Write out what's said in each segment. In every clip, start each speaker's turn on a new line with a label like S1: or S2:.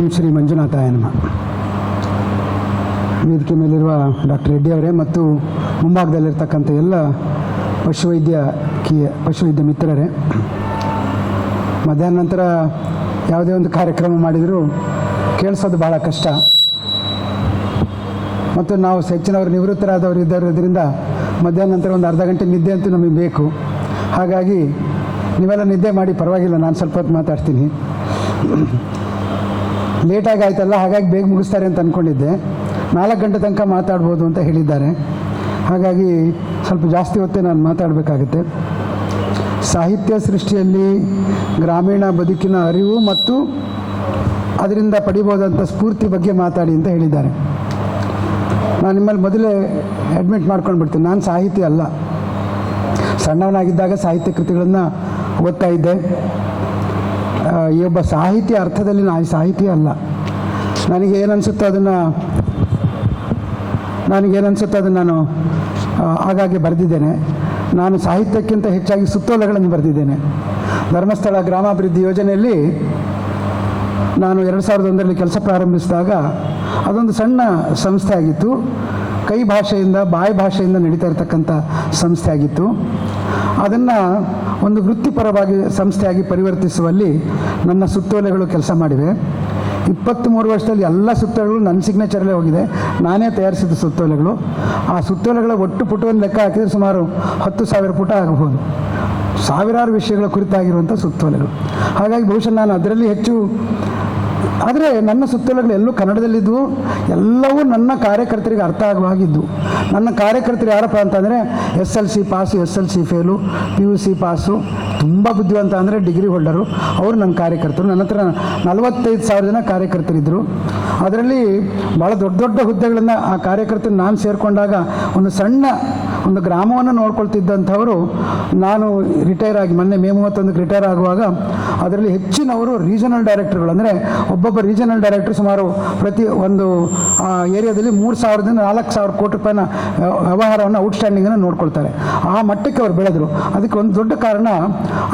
S1: ಓಂ ಶ್ರೀ ಮಂಜುನಾಥಾಯ ನಮ. ವೇದಿಕೆ ಮೇಲಿರುವ ಡಾಕ್ಟರ್ ರೆಡ್ಡಿ ಅವರೇ ಮತ್ತು ಮುಂಭಾಗದಲ್ಲಿರ್ತಕ್ಕಂಥ ಎಲ್ಲ ಪಶುವೈದ್ಯಕೀಯ ಪಶುವೈದ್ಯ ಮಿತ್ರರೇ, ಮಧ್ಯಾಹ್ನ ನಂತರ ಯಾವುದೇ ಒಂದು ಕಾರ್ಯಕ್ರಮ ಮಾಡಿದರೂ ಕೇಳಿಸೋದು ಭಾಳ ಕಷ್ಟ. ಮತ್ತು ನಾವು ಹೆಚ್ಚಿನವರು ನಿವೃತ್ತರಾದವರು ಇದ್ದರೋದ್ರಿಂದ ಮಧ್ಯಾಹ್ನ ನಂತರ ಒಂದು ಅರ್ಧ ಗಂಟೆ ನಿದ್ದೆ ಅಂತೂ ನಮಗೆ ಬೇಕು. ಹಾಗಾಗಿ ನೀವೆಲ್ಲ ನಿದ್ದೆ ಮಾಡಿ ಪರವಾಗಿಲ್ಲ, ನಾನು ಸ್ವಲ್ಪ ಹೊತ್ತು ಮಾತಾಡ್ತೀನಿ. ಲೇಟಾಗಿ ಆಯ್ತಲ್ಲ ಹಾಗಾಗಿ ಬೇಗ ಮುಗಿಸ್ತಾರೆ ಅಂತ ಅಂದ್ಕೊಂಡಿದ್ದೆ ನಾಲ್ಕು ಗಂಟೆ ತನಕ ಮಾತಾಡ್ಬೋದು ಅಂತ ಹೇಳಿದ್ದಾರೆ. ಹಾಗಾಗಿ ಸ್ವಲ್ಪ ಜಾಸ್ತಿ ಹೊತ್ತೇ ನಾನು ಮಾತಾಡಬೇಕಾಗುತ್ತೆ. ಸಾಹಿತ್ಯ ಸೃಷ್ಟಿಯಲ್ಲಿ ಗ್ರಾಮೀಣ ಬದುಕಿನ ಅರಿವು ಮತ್ತು ಅದರಿಂದ ಪಡಿಬೋದಂಥ ಸ್ಫೂರ್ತಿ ಬಗ್ಗೆ ಮಾತಾಡಿ ಅಂತ ಹೇಳಿದ್ದಾರೆ. ನಾನು ನಿಮ್ಮಲ್ಲಿ ಮೊದಲೇ ಅಡ್ಮಿಟ್ ಮಾಡ್ಕೊಂಡು ಬಿಡ್ತೀನಿ ನಾನು ಸಾಹಿತಿ ಅಲ್ಲ. ಸಣ್ಣವನಾಗಿದ್ದಾಗ ಸಾಹಿತ್ಯ ಕೃತಿಗಳನ್ನು ಓದ್ತಾ ಇದ್ದೆ. ಈ ಒಬ್ಬ ಸಾಹಿತಿ ಅರ್ಥದಲ್ಲಿ ನಾನು ಸಾಹಿತಿ ಅಲ್ಲ. ನನಗೆ ಏನನ್ಸುತ್ತೋ ಅದನ್ನು ನನಗೇನನ್ಸುತ್ತೋ ಅದನ್ನು ನಾನು ಹಾಗಾಗಿ ಬರೆದಿದ್ದೇನೆ. ನಾನು ಸಾಹಿತ್ಯಕ್ಕಿಂತ ಹೆಚ್ಚಾಗಿ ಸುತ್ತೋಲೆಗಳನ್ನು ಬರೆದಿದ್ದೇನೆ. ಧರ್ಮಸ್ಥಳ ಗ್ರಾಮಾಭಿವೃದ್ಧಿ ಯೋಜನೆಯಲ್ಲಿ ನಾನು ಎರಡು ಸಾವಿರದ ಒಂದರಲ್ಲಿ ಕೆಲಸ ಪ್ರಾರಂಭಿಸಿದಾಗ ಅದೊಂದು ಸಣ್ಣ ಸಂಸ್ಥೆ ಆಗಿತ್ತು. ಕೈ ಭಾಷೆಯಿಂದ, ಬಾಯಿ ಭಾಷೆಯಿಂದ ನಡೀತಾ ಇರತಕ್ಕಂಥ ಸಂಸ್ಥೆ ಆಗಿತ್ತು. ಅದನ್ನು ಒಂದು ವೃತ್ತಿಪರವಾಗಿ ಸಂಸ್ಥೆಯಾಗಿ ಪರಿವರ್ತಿಸುವಲ್ಲಿ ನನ್ನ ಸುತ್ತೋಲೆಗಳು ಕೆಲಸ ಮಾಡಿವೆ. ಇಪ್ಪತ್ತ್ಮೂರು ವರ್ಷದಲ್ಲಿ ಎಲ್ಲ ಸುತ್ತೋಲೆಗಳು ನನ್ನ ಸಿಗ್ನೇಚರಲ್ಲೇ ಹೋಗಿದೆ. ನಾನೇ ತಯಾರಿಸಿದ ಸುತ್ತೋಲೆಗಳು. ಆ ಸುತ್ತೋಲೆಗಳ ಒಟ್ಟು ಪುಟವನ್ನು ಲೆಕ್ಕ ಹಾಕಿದರೆ ಸುಮಾರು ಹತ್ತು ಸಾವಿರ ಪುಟ ಆಗಬಹುದು. ಸಾವಿರಾರು ವಿಷಯಗಳ ಕುರಿತಾಗಿರುವಂಥ ಸುತ್ತೋಲೆಗಳು. ಹಾಗಾಗಿ ಬಹುಶಃ ನಾನು ಅದರಲ್ಲಿ ಹೆಚ್ಚು ಆದರೆ ನನ್ನ ಸುತ್ತೋಲೆಗಳು ಎಲ್ಲೂ ಕನ್ನಡದಲ್ಲಿದ್ದವು ಎಲ್ಲವೂ ನನ್ನ ಕಾರ್ಯಕರ್ತರಿಗೆ ಅರ್ಥ ಆಗುವಾಗಿದ್ದು ನನ್ನ ಕಾರ್ಯಕರ್ತರು ಯಾರಪ್ಪ ಅಂತಂದರೆ, S L C pass, S L C fail, P U C pass, ತುಂಬ ಬುದ್ಧಿವಂತ ಅಂದರೆ ಡಿಗ್ರಿ ಹೋಲ್ಡರು. ಅವರು ನನ್ನ ಕಾರ್ಯಕರ್ತರು. ನನ್ನ ಹತ್ರ ನಲವತ್ತೈದು ಸಾವಿರ ಜನ ಕಾರ್ಯಕರ್ತರಿದ್ದರು ಅದರಲ್ಲಿ ಭಾಳ ದೊಡ್ಡ ದೊಡ್ಡ ಹುದ್ದೆಗಳನ್ನು ಆ ಕಾರ್ಯಕರ್ತರು ನಾನು ಸೇರಿಕೊಂಡಾಗ ಒಂದು ಸಣ್ಣ ಒಂದು ಗ್ರಾಮವನ್ನು ನೋಡ್ಕೊಳ್ತಿದ್ದಂಥವರು ನಾನು ರಿಟೈರ್ ಆಗಿ ಮೊನ್ನೆ ಮೇ ಮೂವತ್ತೊಂದಕ್ಕೆ ರಿಟೈರ್ ಆಗುವಾಗ, ಅದರಲ್ಲಿ ಹೆಚ್ಚಿನವರು ರೀಜನಲ್ ಡೈರೆಕ್ಟರ್ಗಳು. ಅಂದರೆ ಒಬ್ಬೊಬ್ಬ ರೀಜನಲ್ ಡೈರೆಕ್ಟರ್ ಸುಮಾರು ಪ್ರತಿ ಒಂದು ಏರಿಯಾದಲ್ಲಿ ಮೂರು ಸಾವಿರದಿಂದ ನಾಲ್ಕು ಸಾವಿರ ಕೋಟಿ ರೂಪಾಯಿನ ವ್ಯ- ವ್ಯವಹಾರವನ್ನು ಔಟ್ಸ್ಟ್ಯಾಂಡಿಂಗನ್ನು ನೋಡ್ಕೊಳ್ತಾರೆ. ಆ ಮಟ್ಟಕ್ಕೆ ಅವರು ಬೆಳೆದರು. ಅದಕ್ಕೆ ಒಂದು ದೊಡ್ಡ ಕಾರಣ,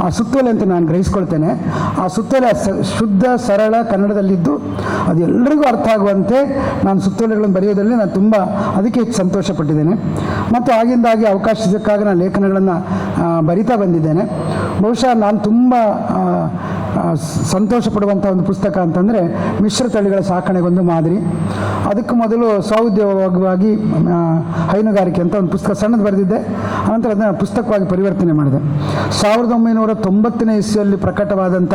S1: ಆ ಸುತ್ತೋಲೆ ಅಂತ ನಾನು ಗ್ರಹಿಸ್ಕೊಳ್ತೇನೆ. ಆ ಸುತ್ತೋಲೆ ಶುದ್ಧ, ಸರಳ ಕನ್ನಡದಲ್ಲಿದ್ದು ಅದು ಎಲ್ಲರಿಗೂ ಅರ್ಥ ಆಗುವಂತೆ ನಾನು ಸುತ್ತೋಲೆಗಳನ್ನು ಬರೆಯೋದರಲ್ಲಿ ನಾನು ತುಂಬ ಅದಕ್ಕೆ ಹೆಚ್ಚು ಸಂತೋಷಪಟ್ಟಿದ್ದೇನೆ. ಮತ್ತು ಆಗಿಂದಾಗಿ ಅವಕಾಶ ಸಿಕ್ಕಾಗ ನಾನು ಲೇಖನಗಳನ್ನು ಬರಿತಾ ಬಂದಿದ್ದೇನೆ. ಬಹುಶಃ ನಾನು ತುಂಬ ಸಂತೋಷ ಪಡುವಂಥ ಒಂದು ಪುಸ್ತಕ ಅಂತಂದರೆ ಮಿಶ್ರ ತಳಿಗಳ ಸಾಕಣೆಗೊಂದು ಮಾದರಿ. ಅದಕ್ಕೂ ಮೊದಲು ಸ್ವಉದ್ಯೋಗವಾಗಿ ಹೈನುಗಾರಿಕೆ ಅಂತ ಒಂದು ಪುಸ್ತಕ ಸಣ್ಣದು ಬರೆದಿದ್ದೆ. ಅನಂತರ ಅದನ್ನು ಪುಸ್ತಕವಾಗಿ ಪರಿವರ್ತನೆ ಮಾಡಿದೆ. ಸಾವಿರದ ಒಂಬೈನೂರ ತೊಂಬತ್ತನೇ ಇಸ್ವಿಯಲ್ಲಿ ಪ್ರಕಟವಾದಂಥ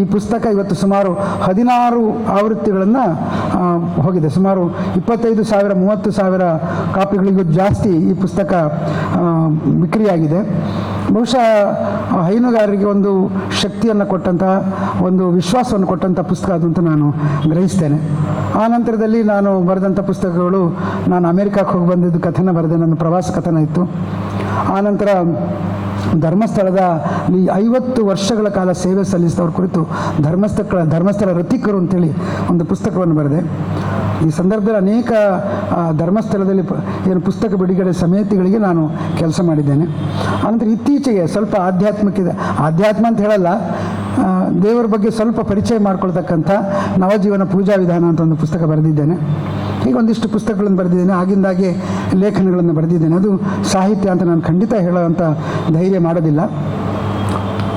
S1: ಈ ಪುಸ್ತಕ ಇವತ್ತು ಸುಮಾರು ಹದಿನಾರು ಆವೃತ್ತಿಗಳನ್ನು ಹೋಗಿದೆ. ಸುಮಾರು ಇಪ್ಪತ್ತೈದು ಸಾವಿರ, ಮೂವತ್ತು ಸಾವಿರ ಕಾಪಿಗಳಿಗೂ ಜಾಸ್ತಿ ಈ ಪುಸ್ತಕ ಬಿಕ್ರಿಯಾಗಿದೆ. ಬಹುಶಃ ಹೈನುಗಾರರಿಗೆ ಒಂದು ಶಕ್ತಿಯನ್ನು ಕೊಟ್ಟಂತಹ ಒಂದು ವಿಶ್ವಾಸವನ್ನು ಕೊಟ್ಟಂಥ ಪುಸ್ತಕ ಅದು ಅಂತ ನಾನು ಗ್ರಹಿಸ್ತೇನೆ. ಆ ನಂತರದಲ್ಲಿ ನಾನು ಬರೆದಂಥ ಪುಸ್ತಕಗಳು, ನಾನು ಅಮೇರಿಕಾಕ್ಕೆ ಹೋಗಿ ಬಂದಿದ್ದು ಕಥನ ಬರೆದೆ, ನನ್ನ ಪ್ರವಾಸ ಕಥನ ಇತ್ತು. ಆ ನಂತರ ಧರ್ಮಸ್ಥಳದ ಐವತ್ತು ವರ್ಷಗಳ ಕಾಲ ಸೇವೆ ಸಲ್ಲಿಸಿದವ್ರ ಕುರಿತು ಧರ್ಮಸ್ಥಳ ಧರ್ಮಸ್ಥಳ ರತಿಕರು ಅಂತೇಳಿ ಒಂದು ಪುಸ್ತಕವನ್ನು ಬರೆದೆ. ಈ ಸಂದರ್ಭದಲ್ಲಿ ಅನೇಕ ಧರ್ಮಸ್ಥಳದಲ್ಲಿ ಏನು ಪುಸ್ತಕ ಬಿಡುಗಡೆ ಸಮಿತಿಗಳಿಗೆ ನಾನು ಕೆಲಸ ಮಾಡಿದ್ದೇನೆ. ಆನಂತರ ಇತ್ತೀಚೆಗೆ ಸ್ವಲ್ಪ ಆಧ್ಯಾತ್ಮಿಕ, ಆಧ್ಯಾತ್ಮ ಅಂತ ಹೇಳಲ್ಲ ದೇವರ ಬಗ್ಗೆ ಸ್ವಲ್ಪ ಪರಿಚಯ ಮಾಡ್ಕೊಳ್ತಕ್ಕಂಥ ನವಜೀವನ ಪೂಜಾ ವಿಧಾನ ಅಂತ ಒಂದು ಪುಸ್ತಕ ಬರೆದಿದ್ದೇನೆ. ಈಗ ಒಂದಿಷ್ಟು ಪುಸ್ತಕಗಳನ್ನು ಬರೆದಿದ್ದೇನೆ. ಆಗಿಂದಾಗೆ ಲೇಖನಗಳನ್ನು ಬರೆದಿದ್ದೇನೆ. ಅದು ಸಾಹಿತ್ಯ ಅಂತ ನಾನು ಖಂಡಿತ ಹೇಳುವಂಥ ಧೈರ್ಯ ಮಾಡೋದಿಲ್ಲ.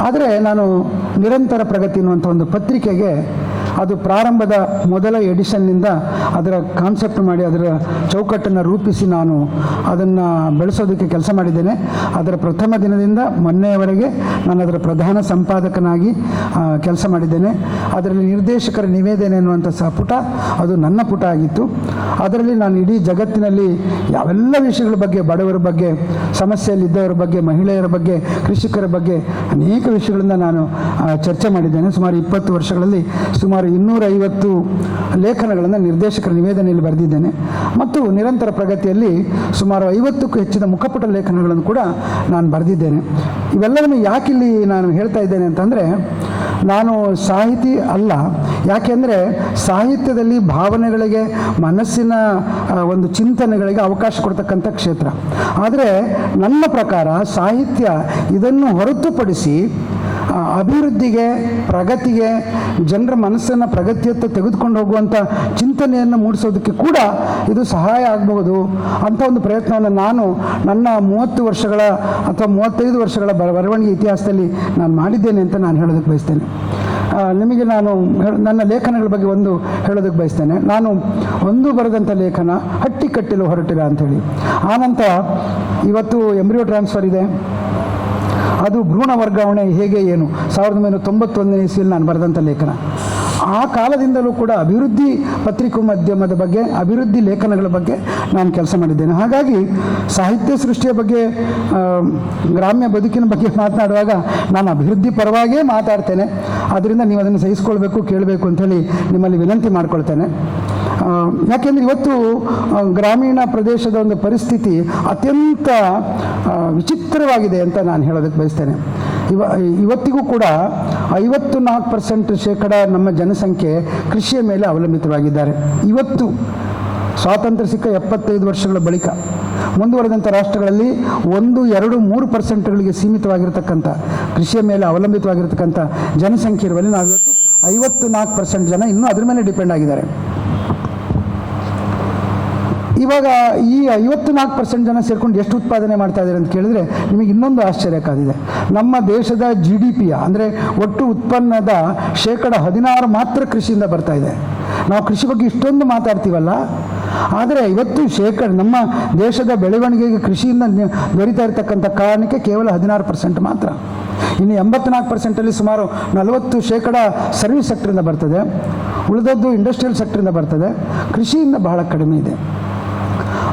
S1: ಆದರೆ ನಾನು ನಿರಂತರ ಪ್ರಗತಿ ಅನ್ನುವಂಥ ಒಂದು ಪತ್ರಿಕೆಗೆ ಅದು ಪ್ರಾರಂಭದ ಮೊದಲ ಎಡಿಷನ್ನಿಂದ ಅದರ ಕಾನ್ಸೆಪ್ಟ್ ಮಾಡಿ ಅದರ ಚೌಕಟ್ಟನ್ನು ರೂಪಿಸಿ ನಾನು ಅದನ್ನು ಬೆಳೆಸೋದಕ್ಕೆ ಕೆಲಸ ಮಾಡಿದ್ದೇನೆ. ಅದರ ಪ್ರಥಮ ದಿನದಿಂದ ಮೊನ್ನೆಯವರೆಗೆ ನಾನು ಅದರ ಪ್ರಧಾನ ಸಂಪಾದಕನಾಗಿ ಕೆಲಸ ಮಾಡಿದ್ದೇನೆ. ಅದರಲ್ಲಿ ನಿರ್ದೇಶಕರ ನಿವೇದನೆ ಅನ್ನುವಂಥ ಸಹ ಪುಟ, ಅದು ನನ್ನ ಪುಟ ಆಗಿತ್ತು. ಅದರಲ್ಲಿ ನಾನು ಇಡೀ ಜಗತ್ತಿನಲ್ಲಿ ಯಾವೆಲ್ಲ ವಿಷಯಗಳ ಬಗ್ಗೆ, ಬಡವರ ಬಗ್ಗೆ, ಸಮಸ್ಯೆಯಲ್ಲಿದ್ದವರ ಬಗ್ಗೆ, ಮಹಿಳೆಯರ ಬಗ್ಗೆ, ಕೃಷಿಕರ ಬಗ್ಗೆ ಅನೇಕ ವಿಷಯಗಳನ್ನು ನಾನು ಚರ್ಚೆ ಮಾಡಿದ್ದೇನೆ. ಸುಮಾರು ಇಪ್ಪತ್ತು ವರ್ಷಗಳಲ್ಲಿ ಸುಮಾರು ಇನ್ನೂರೈವತ್ತು ಲೇಖನಗಳನ್ನು ನಿರ್ದೇಶಕರ ನಿವೇದನೆಯಲ್ಲಿ ಬರೆದಿದ್ದೇನೆ. ಮತ್ತು ನಿರಂತರ ಪ್ರಗತಿಯಲ್ಲಿ ಸುಮಾರು ಐವತ್ತಕ್ಕೂ ಹೆಚ್ಚಿನ ಮುಖಪುಟ ಲೇಖನಗಳನ್ನು ಕೂಡ ನಾನು ಬರೆದಿದ್ದೇನೆ. ಇವೆಲ್ಲವನ್ನು ಯಾಕಿಲ್ಲಿ ನಾನು ಹೇಳ್ತಾ ಇದ್ದೇನೆ ಅಂತಂದರೆ, ನಾನು ಸಾಹಿತಿ ಅಲ್ಲ. ಯಾಕೆಂದರೆ ಸಾಹಿತ್ಯದಲ್ಲಿ ಭಾವನೆಗಳಿಗೆ, ಮನಸ್ಸಿನ ಒಂದು ಚಿಂತನೆಗಳಿಗೆ ಅವಕಾಶ ಕೊಡ್ತಕ್ಕಂಥ ಕ್ಷೇತ್ರ. ಆದರೆ, ನನ್ನ ಪ್ರಕಾರ ಸಾಹಿತ್ಯ ಇದನ್ನು ಹೊರತುಪಡಿಸಿ ಅಭಿವೃದ್ಧಿಗೆ, ಪ್ರಗತಿಗೆ, ಜನರ ಮನಸ್ಸನ್ನು ಪ್ರಗತಿಯತ್ತ ತೆಗೆದುಕೊಂಡು ಹೋಗುವಂಥ ಚಿಂತನೆಯನ್ನು ಮೂಡಿಸೋದಕ್ಕೆ ಕೂಡ ಇದು ಸಹಾಯ ಆಗಬಹುದು ಅಂತ ಒಂದು ಪ್ರಯತ್ನವನ್ನು ನಾನು ನನ್ನ ಮೂವತ್ತು ವರ್ಷಗಳ ಅಥವಾ ಮೂವತ್ತೈದು ವರ್ಷಗಳ ಬರ- ಬರವಣಿಗೆ ಇತಿಹಾಸದಲ್ಲಿ ನಾನು ಮಾಡಿದ್ದೇನೆ ಅಂತ ನಾನು ಹೇಳೋದಕ್ಕೆ ಬಯಸ್ತೇನೆ. ನಿಮಗೆ ನಾನು ನನ್ನ ಲೇಖನಗಳ ಬಗ್ಗೆ ಒಂದು ಹೇಳೋದಕ್ಕೆ ಬಯಸ್ತೇನೆ. ನಾನು ಒಂದು ಬರೆದಂಥ ಲೇಖನ ಹಟ್ಟಿ ಕಟ್ಟಿಲು ಹೊರಟಿಲ್ಲ ಅಂಥೇಳಿ ಆನಂತರ ಇವತ್ತು ಎಂಬ್ರಿಯೋ ಟ್ರಾನ್ಸ್ಫರ್ ಇದೆ. ಅದು ಭ್ರೂಣ ವರ್ಗಾವಣೆ ಹೇಗೆ ಏನು? ಸಾವಿರದ ಒಂಬೈನೂರ ತೊಂಬತ್ತೊಂದನೇ ಇಸ್ವಿಯಲ್ಲಿ ನಾನು ಬರೆದಂಥ ಲೇಖನ. ಆ ಕಾಲದಿಂದಲೂ ಕೂಡ ಅಭಿವೃದ್ಧಿ ಪತ್ರಿಕೋದ್ಯಮದ ಬಗ್ಗೆ, ಅಭಿವೃದ್ಧಿ ಲೇಖನಗಳ ಬಗ್ಗೆ ನಾನು ಕೆಲಸ ಮಾಡಿದ್ದೇನೆ. ಹಾಗಾಗಿ ಸಾಹಿತ್ಯ ಸೃಷ್ಟಿಯ ಬಗ್ಗೆ ಗ್ರಾಮ್ಯ ಬದುಕಿನ ಬಗ್ಗೆ ಮಾತನಾಡುವಾಗ ನಾನು ಅಭಿವೃದ್ಧಿ ಪರವಾಗಿಯೇ ಮಾತಾಡ್ತೇನೆ. ಅದರಿಂದ ನೀವು ಅದನ್ನು ಸಹಿಸ್ಕೊಳ್ಬೇಕು, ಕೇಳಬೇಕು ಅಂಥೇಳಿ ನಿಮ್ಮಲ್ಲಿ ವಿನಂತಿ ಮಾಡ್ಕೊಳ್ತೇನೆ. ಯಾಕೆಂದರೆ ಇವತ್ತು ಗ್ರಾಮೀಣ ಪ್ರದೇಶದ ಒಂದು ಪರಿಸ್ಥಿತಿ ಅತ್ಯಂತ ವಿಚಿತ್ರವಾಗಿದೆ ಅಂತ ನಾನು ಹೇಳೋದಕ್ಕೆ ಬಯಸ್ತೇನೆ. ಇವ, ಇವತ್ತಿಗೂ ಕೂಡ ಐವತ್ತು ನಾಲ್ಕು ಪರ್ಸೆಂಟ್ ಶೇಕಡ ನಮ್ಮ ಜನಸಂಖ್ಯೆ ಕೃಷಿಯ ಮೇಲೆ ಅವಲಂಬಿತವಾಗಿದ್ದಾರೆ. ಇವತ್ತು ಸ್ವಾತಂತ್ರ್ಯ ಸಿಕ್ಕ ಎಪ್ಪತ್ತೈದು ವರ್ಷಗಳ ಬಳಿಕ ಮುಂದುವರೆದಂಥ ರಾಷ್ಟ್ರಗಳಲ್ಲಿ ಒಂದು, ಎರಡು, ಮೂರು ಪರ್ಸೆಂಟ್ಗಳಿಗೆ ಸೀಮಿತವಾಗಿರ್ತಕ್ಕಂಥ, ಕೃಷಿಯ ಮೇಲೆ ಅವಲಂಬಿತವಾಗಿರತಕ್ಕಂಥ ಜನಸಂಖ್ಯೆ ಇರುವಲ್ಲಿ ನಾವು ಐವತ್ತು ನಾಲ್ಕು ಪರ್ಸೆಂಟ್ ಜನ ಇನ್ನೂ ಅದ್ರ ಮೇಲೆ ಡಿಪೆಂಡ್ ಆಗಿದ್ದಾರೆ. ಇವಾಗ ಈ ಐವತ್ತು ನಾಲ್ಕು ಪರ್ಸೆಂಟ್ ಜನ ಸೇರ್ಕೊಂಡು ಎಷ್ಟು ಉತ್ಪಾದನೆ ಮಾಡ್ತಾ ಇದ್ದಾರೆ ಅಂತ ಕೇಳಿದ್ರೆ ನಿಮಗೆ ಇನ್ನೊಂದು ಆಶ್ಚರ್ಯಕ್ಕಾಗಿದೆ ನಮ್ಮ ದೇಶದ ಜಿ ಡಿ ಪಿಯ ಅಂದರೆ ಒಟ್ಟು ಉತ್ಪನ್ನದ ಶೇಕಡ ಹದಿನಾರು ಮಾತ್ರ ಕೃಷಿಯಿಂದ ಬರ್ತಾ ಇದೆ. ನಾವು ಕೃಷಿ ಬಗ್ಗೆ ಇಷ್ಟೊಂದು ಮಾತಾಡ್ತೀವಲ್ಲ? ಆದರೆ ಇವತ್ತು ಶೇಕಡ, ನಮ್ಮ ದೇಶದ ಬೆಳವಣಿಗೆಗೆ ಕೃಷಿಯಿಂದ ದೊರೀತಾ ಇರತಕ್ಕಂಥ ಕಾರಣಕ್ಕೆ ಕೇವಲ ಹದಿನಾರು ಪರ್ಸೆಂಟ್ ಮಾತ್ರ. ಇನ್ನು ಎಂಬತ್ನಾಲ್ಕು ಪರ್ಸೆಂಟಲ್ಲಿ ಸುಮಾರು ನಲವತ್ತು ಶೇಕಡ ಸರ್ವಿಸ್ ಸೆಕ್ಟ್ರಿಂದ ಬರ್ತದೆ. ಉಳಿದದ್ದು ಇಂಡಸ್ಟ್ರಿಯಲ್ ಸೆಕ್ಟ್ರಿಂದ ಬರ್ತದೆ. ಕೃಷಿಯಿಂದ ಬಹಳ ಕಡಿಮೆ ಇದೆ.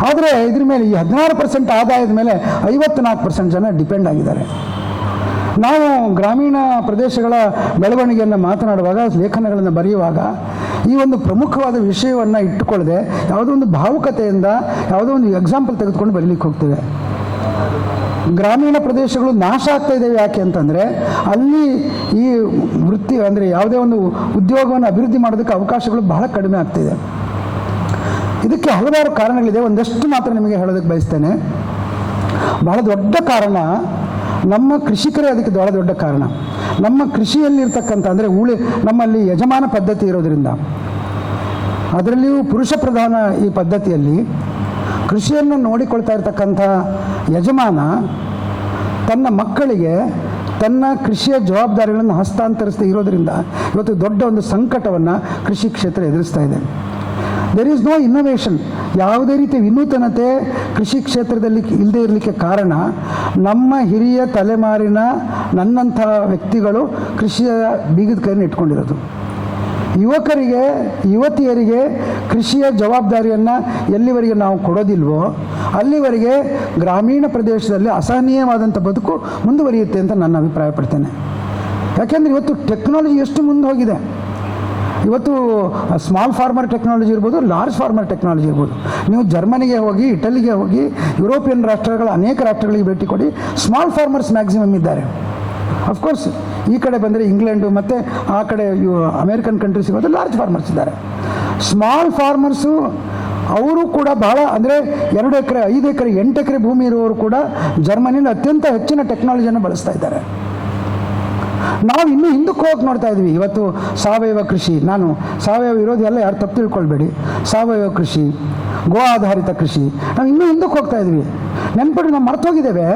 S1: ಆದರೆ ಇದ್ರ ಮೇಲೆ ಈ ಹದಿನಾರು ಪರ್ಸೆಂಟ್ ಆದಾಯದ ಮೇಲೆ ಐವತ್ತು ನಾಲ್ಕು ಪರ್ಸೆಂಟ್ ಜನ ಡಿಪೆಂಡ್ ಆಗಿದ್ದಾರೆ. ನಾವು ಗ್ರಾಮೀಣ ಪ್ರದೇಶಗಳ ಬೆಳವಣಿಗೆಯನ್ನು ಮಾತನಾಡುವಾಗ, ಲೇಖನಗಳನ್ನು ಬರೆಯುವಾಗ ಈ ಒಂದು ಪ್ರಮುಖವಾದ ವಿಷಯವನ್ನು ಇಟ್ಟುಕೊಳ್ಳದೆ ಯಾವುದೋ ಒಂದು ಭಾವುಕತೆಯಿಂದ ಯಾವುದೋ ಒಂದು ಎಕ್ಸಾಂಪಲ್ ತೆಗೆದುಕೊಂಡು ಬರೀಲಿಕ್ಕೆ ಹೋಗ್ತೇವೆ. ಗ್ರಾಮೀಣ ಪ್ರದೇಶಗಳು ನಾಶ ಆಗ್ತಾ ಇದ್ದಾವೆ ಯಾಕೆ ಅಂತಂದರೆ ಅಲ್ಲಿ ಈ ವೃತ್ತಿ ಅಂದರೆ ಯಾವುದೇ ಒಂದು ಉದ್ಯೋಗವನ್ನು ಅಭಿವೃದ್ಧಿ ಮಾಡೋದಕ್ಕೆ ಅವಕಾಶಗಳು ಬಹಳ ಕಡಿಮೆ ಆಗ್ತಿದೆ ಇದಕ್ಕೆ ಹಲವಾರು ಕಾರಣಗಳಿದೆ. ಒಂದಷ್ಟು ಮಾತ್ರ ನಿಮಗೆ ಹೇಳೋದಕ್ಕೆ ಬಯಸ್ತೇನೆ. ಬಹಳ ದೊಡ್ಡ ಕಾರಣ ನಮ್ಮ ಕೃಷಿಕರೇ ಅದಕ್ಕೆ ಬಹಳ ದೊಡ್ಡ ಕಾರಣ. ನಮ್ಮ ಕೃಷಿಯಲ್ಲಿರ್ತಕ್ಕಂಥ ಅಂದರೆ ಉಳಿ ನಮ್ಮಲ್ಲಿ ಯಜಮಾನ ಪದ್ಧತಿ ಇರೋದರಿಂದ. ಅದರಲ್ಲಿಯೂ ಪುರುಷ ಪ್ರಧಾನ ಈ ಪದ್ಧತಿಯಲ್ಲಿ ಕೃಷಿಯನ್ನು ನೋಡಿಕೊಳ್ತಾ ಇರತಕ್ಕಂಥ ಯಜಮಾನ ತನ್ನ ಮಕ್ಕಳಿಗೆ ತನ್ನ ಕೃಷಿಯ ಜವಾಬ್ದಾರಿಗಳನ್ನು ಹಸ್ತಾಂತರಿಸ್ತಾ ಇರೋದರಿಂದ ಇವತ್ತು ದೊಡ್ಡ ಒಂದು ಸಂಕಟವನ್ನು ಕೃಷಿ ಕ್ಷೇತ್ರ ಎದುರಿಸ್ತಾ ಇದೆ. ದೆರ್ ಈಸ್ ನೋ ಇನ್ನೋವೇಷನ್ ಯಾವುದೇ ರೀತಿ ವಿನೂತನತೆ ಕೃಷಿ ಕ್ಷೇತ್ರದಲ್ಲಿ ಇಲ್ಲದೇ ಇರಲಿಕ್ಕೆ ಕಾರಣ ನಮ್ಮ ಹಿರಿಯ ತಲೆಮಾರಿನ ನನ್ನಂಥ ವ್ಯಕ್ತಿಗಳು ಕೃಷಿಯ ಬೀಗದ ಕೈಯನ್ನು ಇಟ್ಕೊಂಡಿರೋದು. ಯುವಕರಿಗೆ, ಯುವತಿಯರಿಗೆ ಕೃಷಿಯ ಜವಾಬ್ದಾರಿಯನ್ನು ಎಲ್ಲಿವರೆಗೆ ನಾವು ಕೊಡೋದಿಲ್ವೋ ಅಲ್ಲಿವರೆಗೆ ಗ್ರಾಮೀಣ ಪ್ರದೇಶದಲ್ಲಿ ಅಸಹನೀಯವಾದಂಥ ಬದುಕು ಮುಂದುವರಿಯುತ್ತೆ ಅಂತ ನಾನು ಅಭಿಪ್ರಾಯಪಡ್ತೇನೆ. ಯಾಕೆಂದರೆ ಇವತ್ತು ಟೆಕ್ನಾಲಜಿ ಎಷ್ಟು ಮುಂದೆ ಹೋಗಿದೆ. ಇವತ್ತು ಸ್ಮಾಲ್ ಫಾರ್ಮರ್ ಟೆಕ್ನಾಲಜಿ ಇರ್ಬೋದು ಲಾರ್ಜ್ ಫಾರ್ಮರ್ ಟೆಕ್ನಾಲಜಿ ಇರ್ಬೋದು. ನೀವು ಜರ್ಮನಿಗೆ ಹೋಗಿ, ಇಟಲಿಗೆ ಹೋಗಿ, ಯುರೋಪಿಯನ್ ರಾಷ್ಟ್ರಗಳ ಅನೇಕ ರಾಷ್ಟ್ರಗಳಿಗೆ ಭೇಟಿ ಕೊಡಿ ಸ್ಮಾಲ್ ಫಾರ್ಮರ್ಸ್ ಮ್ಯಾಕ್ಸಿಮಮ್ ಇದ್ದಾರೆ. ಅಫ್ಕೋರ್ಸ್ ಈ ಕಡೆ ಬಂದರೆ ಇಂಗ್ಲೆಂಡು ಮತ್ತು ಆ ಕಡೆ ಅಮೇರಿಕನ್ ಕಂಟ್ರೀಸ್ ಹೋದರೆ ಲಾರ್ಜ್ ಫಾರ್ಮರ್ಸ್ ಇದ್ದಾರೆ. ಸ್ಮಾಲ್ ಫಾರ್ಮರ್ಸು ಅವರು ಕೂಡ ಬಹಳ, ಅಂದರೆ ಎರಡು ಎಕರೆ, ಐದು ಎಕರೆ, ಎಂಟು ಎಕರೆ ಭೂಮಿ ಇರುವವರು ಕೂಡ ಜರ್ಮನಿಯಲ್ಲಿ ಅತ್ಯಂತ ಹೆಚ್ಚಿನ ಟೆಕ್ನಾಲಜಿಯನ್ನು ಬಳಸ್ತಾ ಇದ್ದಾರೆ. ನಾವು ಇನ್ನೂ ಹಿಂದಕ್ಕೆ ಹೋಗಿ ನೋಡ್ತಾ ಇದ್ವಿ. ಇವತ್ತು ಸಾವಯವ ಕೃಷಿ. ನಾನು ಸಾವಯವ ವಿರೋಧಿ ಎಲ್ಲ ಯಾರು ತಪ್ಪು ತಿಳ್ಕೊಳ್ಬೇಡಿ. ಸಾವಯವ ಕೃಷಿ ಗೋ ಆಧಾರಿತ ಕೃಷಿ. ನಾವು ಇನ್ನೂ ಹಿಂದಕ್ಕೆ ಹೋಗ್ತಾ ಇದ್ವಿ. ನೆನ್ಪಿಟ್ಟು ನಾವು ಮರ್ತೋಗಿದ್ದೇವೆ.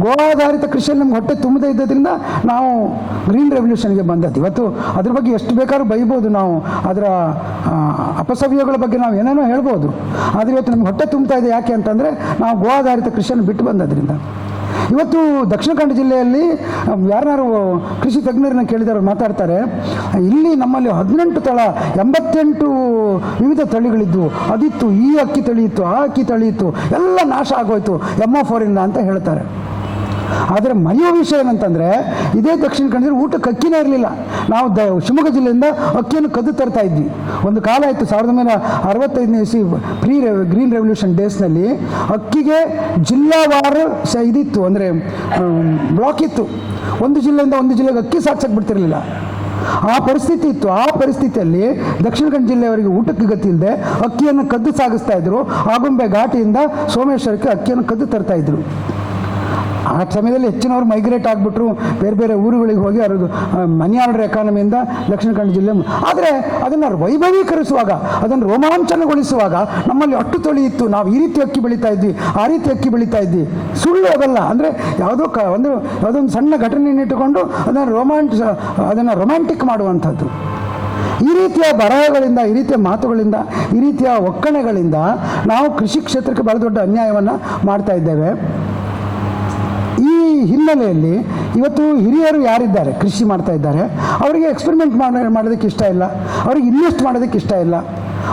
S1: ಗೋ ಆಧಾರಿತ ಕೃಷಿಯಲ್ಲಿ ನಮ್ಗೆ ಹೊಟ್ಟೆ ತುಂಬದೇ ಇದ್ದದ್ರಿಂದ ನಾವು ಗ್ರೀನ್ ರೆವಲ್ಯೂಷನ್ಗೆ ಬಂದದ್ದು. ಇವತ್ತು ಅದ್ರ ಬಗ್ಗೆ ಎಷ್ಟು ಬೇಕಾದ್ರೂ ಬೈಬೋದು ನಾವು. ಅದರ ಅಪಸವ್ಯಗಳ ಬಗ್ಗೆ ನಾವು ಏನೇನೋ ಹೇಳ್ಬೋದು. ಆದರೆ ಇವತ್ತು ನಮ್ಗೆ ಹೊಟ್ಟೆ ತುಂಬ್ತಾ ಇದೆ ಯಾಕೆ ಅಂತಂದರೆ ನಾವು ಗೋ ಆಧಾರಿತ ಕೃಷಿಯನ್ನು ಬಿಟ್ಟು ಬಂದದ್ರಿಂದ. ಇವತ್ತು ದಕ್ಷಿಣ ಕನ್ನಡ ಜಿಲ್ಲೆಯಲ್ಲಿ ಯಾರು ಕೃಷಿ ತಜ್ಞರನ್ನ ಕೇಳಿದವರು ಮಾತಾಡ್ತಾರೆ, ಇಲ್ಲಿ ನಮ್ಮಲ್ಲಿ ಹದಿನೆಂಟು ತಳ, ಎಂಬತ್ತೆಂಟು ವಿವಿಧ ತಳಿಗಳಿದ್ದವು ಅದಿತ್ತು, ಈ ಅಕ್ಕಿ ತಳಿ ಇತ್ತು ಆ ಅಕ್ಕಿ ತಳಿ ಎಲ್ಲ ನಾಶ ಆಗೋಯ್ತು ಎಂ ಫೋರಿಂದ ಅಂತ ಹೇಳ್ತಾರೆ. ಆದರೆ ಮರೆಯೋ ವಿಷಯ ಏನಂತಂದರೆ, ಇದೇ ದಕ್ಷಿಣ ಕನ್ನಡ ಊಟಕ್ಕೆ ಅಕ್ಕಿನೇ ಇರಲಿಲ್ಲ. ನಾವು ದ ಶಿವಮೊಗ್ಗ ಜಿಲ್ಲೆಯಿಂದ ಅಕ್ಕಿಯನ್ನು ಕದ್ದು ತರ್ತಾ ಇದ್ವಿ. ಒಂದು ಕಾಲ ಆಯಿತು, ಸಾವಿರದ ಒಂಬೈನೂರ ಅರವತ್ತೈದನೇ ಇಸಿ ಪ್ರೀ ಗ್ರೀನ್ ರೆವಲ್ಯೂಷನ್ ಡೇಸ್ನಲ್ಲಿ ಅಕ್ಕಿಗೆ ಜಿಲ್ಲಾವಾರು ಸ ಇದಿತ್ತು, ಅಂದರೆ ಬ್ಲಾಕ್ ಇತ್ತು. ಒಂದು ಜಿಲ್ಲೆಯಿಂದ ಒಂದು ಜಿಲ್ಲೆಗೆ ಅಕ್ಕಿ ಸಾಕ್ಸಕ್ಕೆ ಬಿಡ್ತಿರಲಿಲ್ಲ. ಆ ಪರಿಸ್ಥಿತಿ ಇತ್ತು. ಆ ಪರಿಸ್ಥಿತಿಯಲ್ಲಿ ದಕ್ಷಿಣ ಕನ್ನಡ ಜಿಲ್ಲೆಯವರಿಗೆ ಊಟಕ್ಕೆ ಗತಿ ಇಲ್ಲದೆ ಅಕ್ಕಿಯನ್ನು ಕದ್ದು ಸಾಗಿಸ್ತಾ ಇದ್ರು. ಆಗುಂಬೆ ಘಾಟಿಯಿಂದ ಸೋಮೇಶ್ವರಕ್ಕೆ ಅಕ್ಕಿಯನ್ನು ಕದ್ದು ತರ್ತಾ ಇದ್ರು. ಆ ಸಮಯದಲ್ಲಿ ಹೆಚ್ಚಿನವರು ಮೈಗ್ರೇಟ್ ಆಗಿಬಿಟ್ರು, ಬೇರೆ ಬೇರೆ ಊರುಗಳಿಗೆ ಹೋಗಿ ಅವ್ರದ್ದು ಮನಿ ಆರ್ಡರ್ ಎಕಾನಮಿಯಿಂದ ದಕ್ಷಿಣ ಕನ್ನಡ ಜಿಲ್ಲೆ ಆದರೆ ಅದನ್ನು ವೈಭವೀಕರಿಸುವಾಗ, ಅದನ್ನು ರೋಮಾಂಚನಗೊಳಿಸುವಾಗ ನಮ್ಮಲ್ಲಿ ಅಟ್ಟು ಇತ್ತು. ನಾವು ಈ ರೀತಿ ಅಕ್ಕಿ ಬೆಳೀತಾ ಇದ್ವಿ, ಆ ರೀತಿ ಅಕ್ಕಿ ಬೆಳೀತಾ ಇದ್ವಿ. ಸುಳ್ಳು ಅದಲ್ಲ. ಅಂದರೆ ಯಾವುದೋ ಕ, ಒಂದು ಯಾವುದೋ ಒಂದು ಸಣ್ಣ ಘಟನೆಯನ್ನು ಇಟ್ಟುಕೊಂಡು ಅದನ್ನು ರೋಮಾಂಚ, ಅದನ್ನು ರೊಮ್ಯಾಂಟಿಕ್ ಮಾಡುವಂಥದ್ದು. ಈ ರೀತಿಯ ಬರಹಗಳಿಂದ, ಈ ರೀತಿಯ ಮಾತುಗಳಿಂದ, ಈ ರೀತಿಯ ಒಕ್ಕಣೆಗಳಿಂದ ನಾವು ಕೃಷಿ ಕ್ಷೇತ್ರಕ್ಕೆ ಬಹಳ ದೊಡ್ಡ ಅನ್ಯಾಯವನ್ನು ಮಾಡ್ತಾ ಇದ್ದೇವೆ. ಹಿನ್ನೆಲೆಯಲ್ಲಿ ಇವತ್ತು ಹಿರಿಯರು ಯಾರಿದ್ದಾರೆ? ಕೃಷಿ ಮಾಡ್ತಾ ಇದ್ದಾರೆ. ಅವರಿಗೆ ಎಕ್ಸ್ಪೆರಿಮೆಂಟ್ ಮಾಡ, ಮಾಡೋದಕ್ಕೆ ಇಷ್ಟ ಇಲ್ಲ. ಅವರಿಗೆ ಇನ್ವೆಸ್ಟ್ ಮಾಡೋದಕ್ಕೆ ಇಷ್ಟ ಇಲ್ಲ.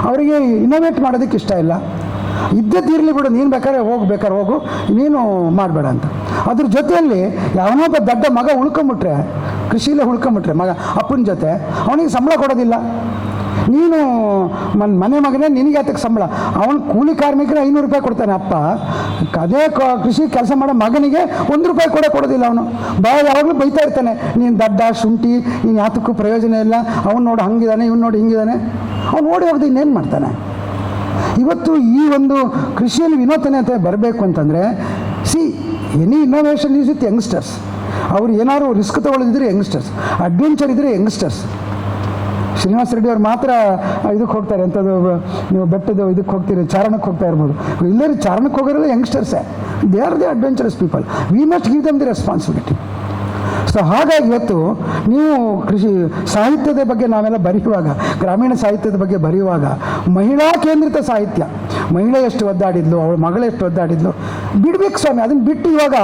S1: ಅವರಿಗೆ ಇನೋವೇಟ್ ಮಾಡೋದಕ್ಕೆ ಇಷ್ಟ ಇಲ್ಲ. ಇದ್ದದ್ದಿರಲಿ ಕೂಡ ನೀನು ಬೇಕಾದ್ರೆ ಹೋಗು ಬೇಕಾದ್ರೆ ಹೋಗು, ನೀನು ಮಾಡಬೇಡ ಅಂತ. ಅದ್ರ ಜೊತೆಯಲ್ಲಿ ಯಾವನೊಬ್ಬ ದೊಡ್ಡ ಮಗ ಉಳ್ಕೊಂಬಿಟ್ರೆ, ಕೃಷಿಲೇ ಉಳ್ಕೊಂಬಿಟ್ರೆ ಮಗ, ಅಪ್ಪನ ಜೊತೆ, ಅವನಿಗೆ ಸಂಬಳ ಕೊಡೋದಿಲ್ಲ. ನೀನು ಮನ್ ಮನೆ ಮಗನೇ, ನಿನಗೆ ಅದಕ್ಕೆ ಸಂಬಳ. ಅವನು ಕೂಲಿ ಕಾರ್ಮಿಕರು ಐನೂರು ರೂಪಾಯಿ ಕೊಡ್ತಾನೆ, ಅಪ್ಪ. ಅದೇ ಕೃಷಿ ಕೆಲಸ ಮಾಡೋ ಮಗನಿಗೆ ಒಂದು ರೂಪಾಯಿ ಕೂಡ ಕೊಡೋದಿಲ್ಲ ಅವನು. ಬಾಯ ಯಾವಾಗಲೂ ಬೈತಾ ಇರ್ತಾನೆ, ನೀನು ದಡ್ಡ, ಶುಂಠಿ ನೀನು ಯಾತಕ್ಕೂ ಪ್ರಯೋಜನ ಇಲ್ಲ. ಅವ್ನು ನೋಡು ಹಂಗಿದ್ದಾನೆ ಇವ್ನು ನೋಡಿ ಹಿಂಗಿದ್ದಾನೆ ಅವ್ನು ನೋಡಿ ಹೋಗ್ದು ಇನ್ನೇನು ಮಾಡ್ತಾನೆ? ಇವತ್ತು ಈ ಒಂದು ಕೃಷಿಯಲ್ಲಿ ವಿನೂತನತೆ ಬರಬೇಕು ಅಂತಂದರೆ see any innovation is with youngsters ಅವ್ರು ಏನಾದ್ರು ರಿಸ್ಕ್ ತೊಗೊಳ್ಳೋದಿದ್ರೆ ಯಂಗ್ಸ್ಟರ್ಸ್ ಅಡ್ವೆಂಚರ್ ಇದ್ದರೆ ಯಂಗ್ಸ್ಟರ್ಸ್ ಶ್ರೀನಿವಾಸ ರೆಡ್ಡಿ ಅವ್ರು ಮಾತ್ರ ಇದಕ್ಕೆ ಹೋಗ್ತಾರೆ, ಎಂಥದ್ದು ನೀವು ಬೆಟ್ಟದ ಇದಕ್ಕೆ ಹೋಗ್ತೀರಿ, ಚಾರಣಕ್ಕೆ ಹೋಗ್ತಾ ಇರ್ಬೋದು. ಇಲ್ಲರೂ ಚಾರಣಕ್ಕೆ ಹೋಗೋರೆಲ್ಲ ಯಂಗ್ಸ್ಟರ್ಸೇ they are the adventurous people we must give them the responsibility so ಹಾಗಾಗಿ ಇವತ್ತು ನೀವು ಕೃಷಿ ಸಾಹಿತ್ಯದ ಬಗ್ಗೆ ನಾವೆಲ್ಲ ಬರೆಯುವಾಗ, ಗ್ರಾಮೀಣ ಸಾಹಿತ್ಯದ ಬಗ್ಗೆ ಬರೆಯುವಾಗ, ಮಹಿಳಾ ಕೇಂದ್ರಿತ ಸಾಹಿತ್ಯ, ಮಹಿಳೆ ಎಷ್ಟು ಒದ್ದಾಡಿದ್ಲು, ಅವಳ ಮಗಳು ಎಷ್ಟು ಒದ್ದಾಡಿದ್ಲು, ಬಿಡ್ಬೇಕು ಸ್ವಾಮಿ, ಅದನ್ನ ಬಿಟ್ಟು ಇವಾಗ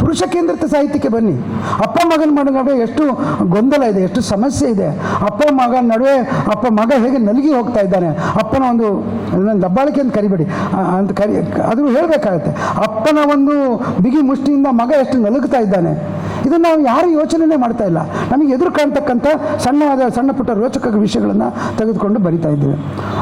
S1: ಪುರುಷ ಕೇಂದ್ರಿತ ಸಾಹಿತ್ಯಕ್ಕೆ ಬನ್ನಿ. ಅಪ್ಪ ಮಗನ ಮಗ ನಡುವೆ ಎಷ್ಟು ಗೊಂದಲ ಇದೆ, ಎಷ್ಟು ಸಮಸ್ಯೆ ಇದೆ. ಅಪ್ಪ ಮಗನ ನಡುವೆ, ಅಪ್ಪ ಮಗ ಹೇಗೆ ನಲಗಿ ಹೋಗ್ತಾ ಇದ್ದಾನೆ, ಅಪ್ಪನ ಒಂದು ದಬ್ಬಾಳಿಕೆ ಅಂತ ಕರಿಬೇಡಿ ಅಂತ ಕರಿ ಅದು ಹೇಳಬೇಕಾಗತ್ತೆ. ಅಪ್ಪನ ಒಂದು ಬಿಗಿ ಮುಷ್ಟಿಯಿಂದ ಮಗ ಎಷ್ಟು ನಲುಗ್ತಾ ಇದ್ದಾನೆ. ಇದನ್ನು ನಾವು ಯಾರು ಯೋಚನೆನೇ ಮಾಡ್ತಾ ಇಲ್ಲ. ನಮಗೆ ಎದುರು ಕಾಣ್ತಕ್ಕಂಥ ಸಣ್ಣವಾದ, ಸಣ್ಣ ಪುಟ್ಟ ರೋಚಕ ವಿಷಯಗಳನ್ನು ತೆಗೆದುಕೊಂಡು ಬರಿತಾ ಇದ್ದೇವೆ.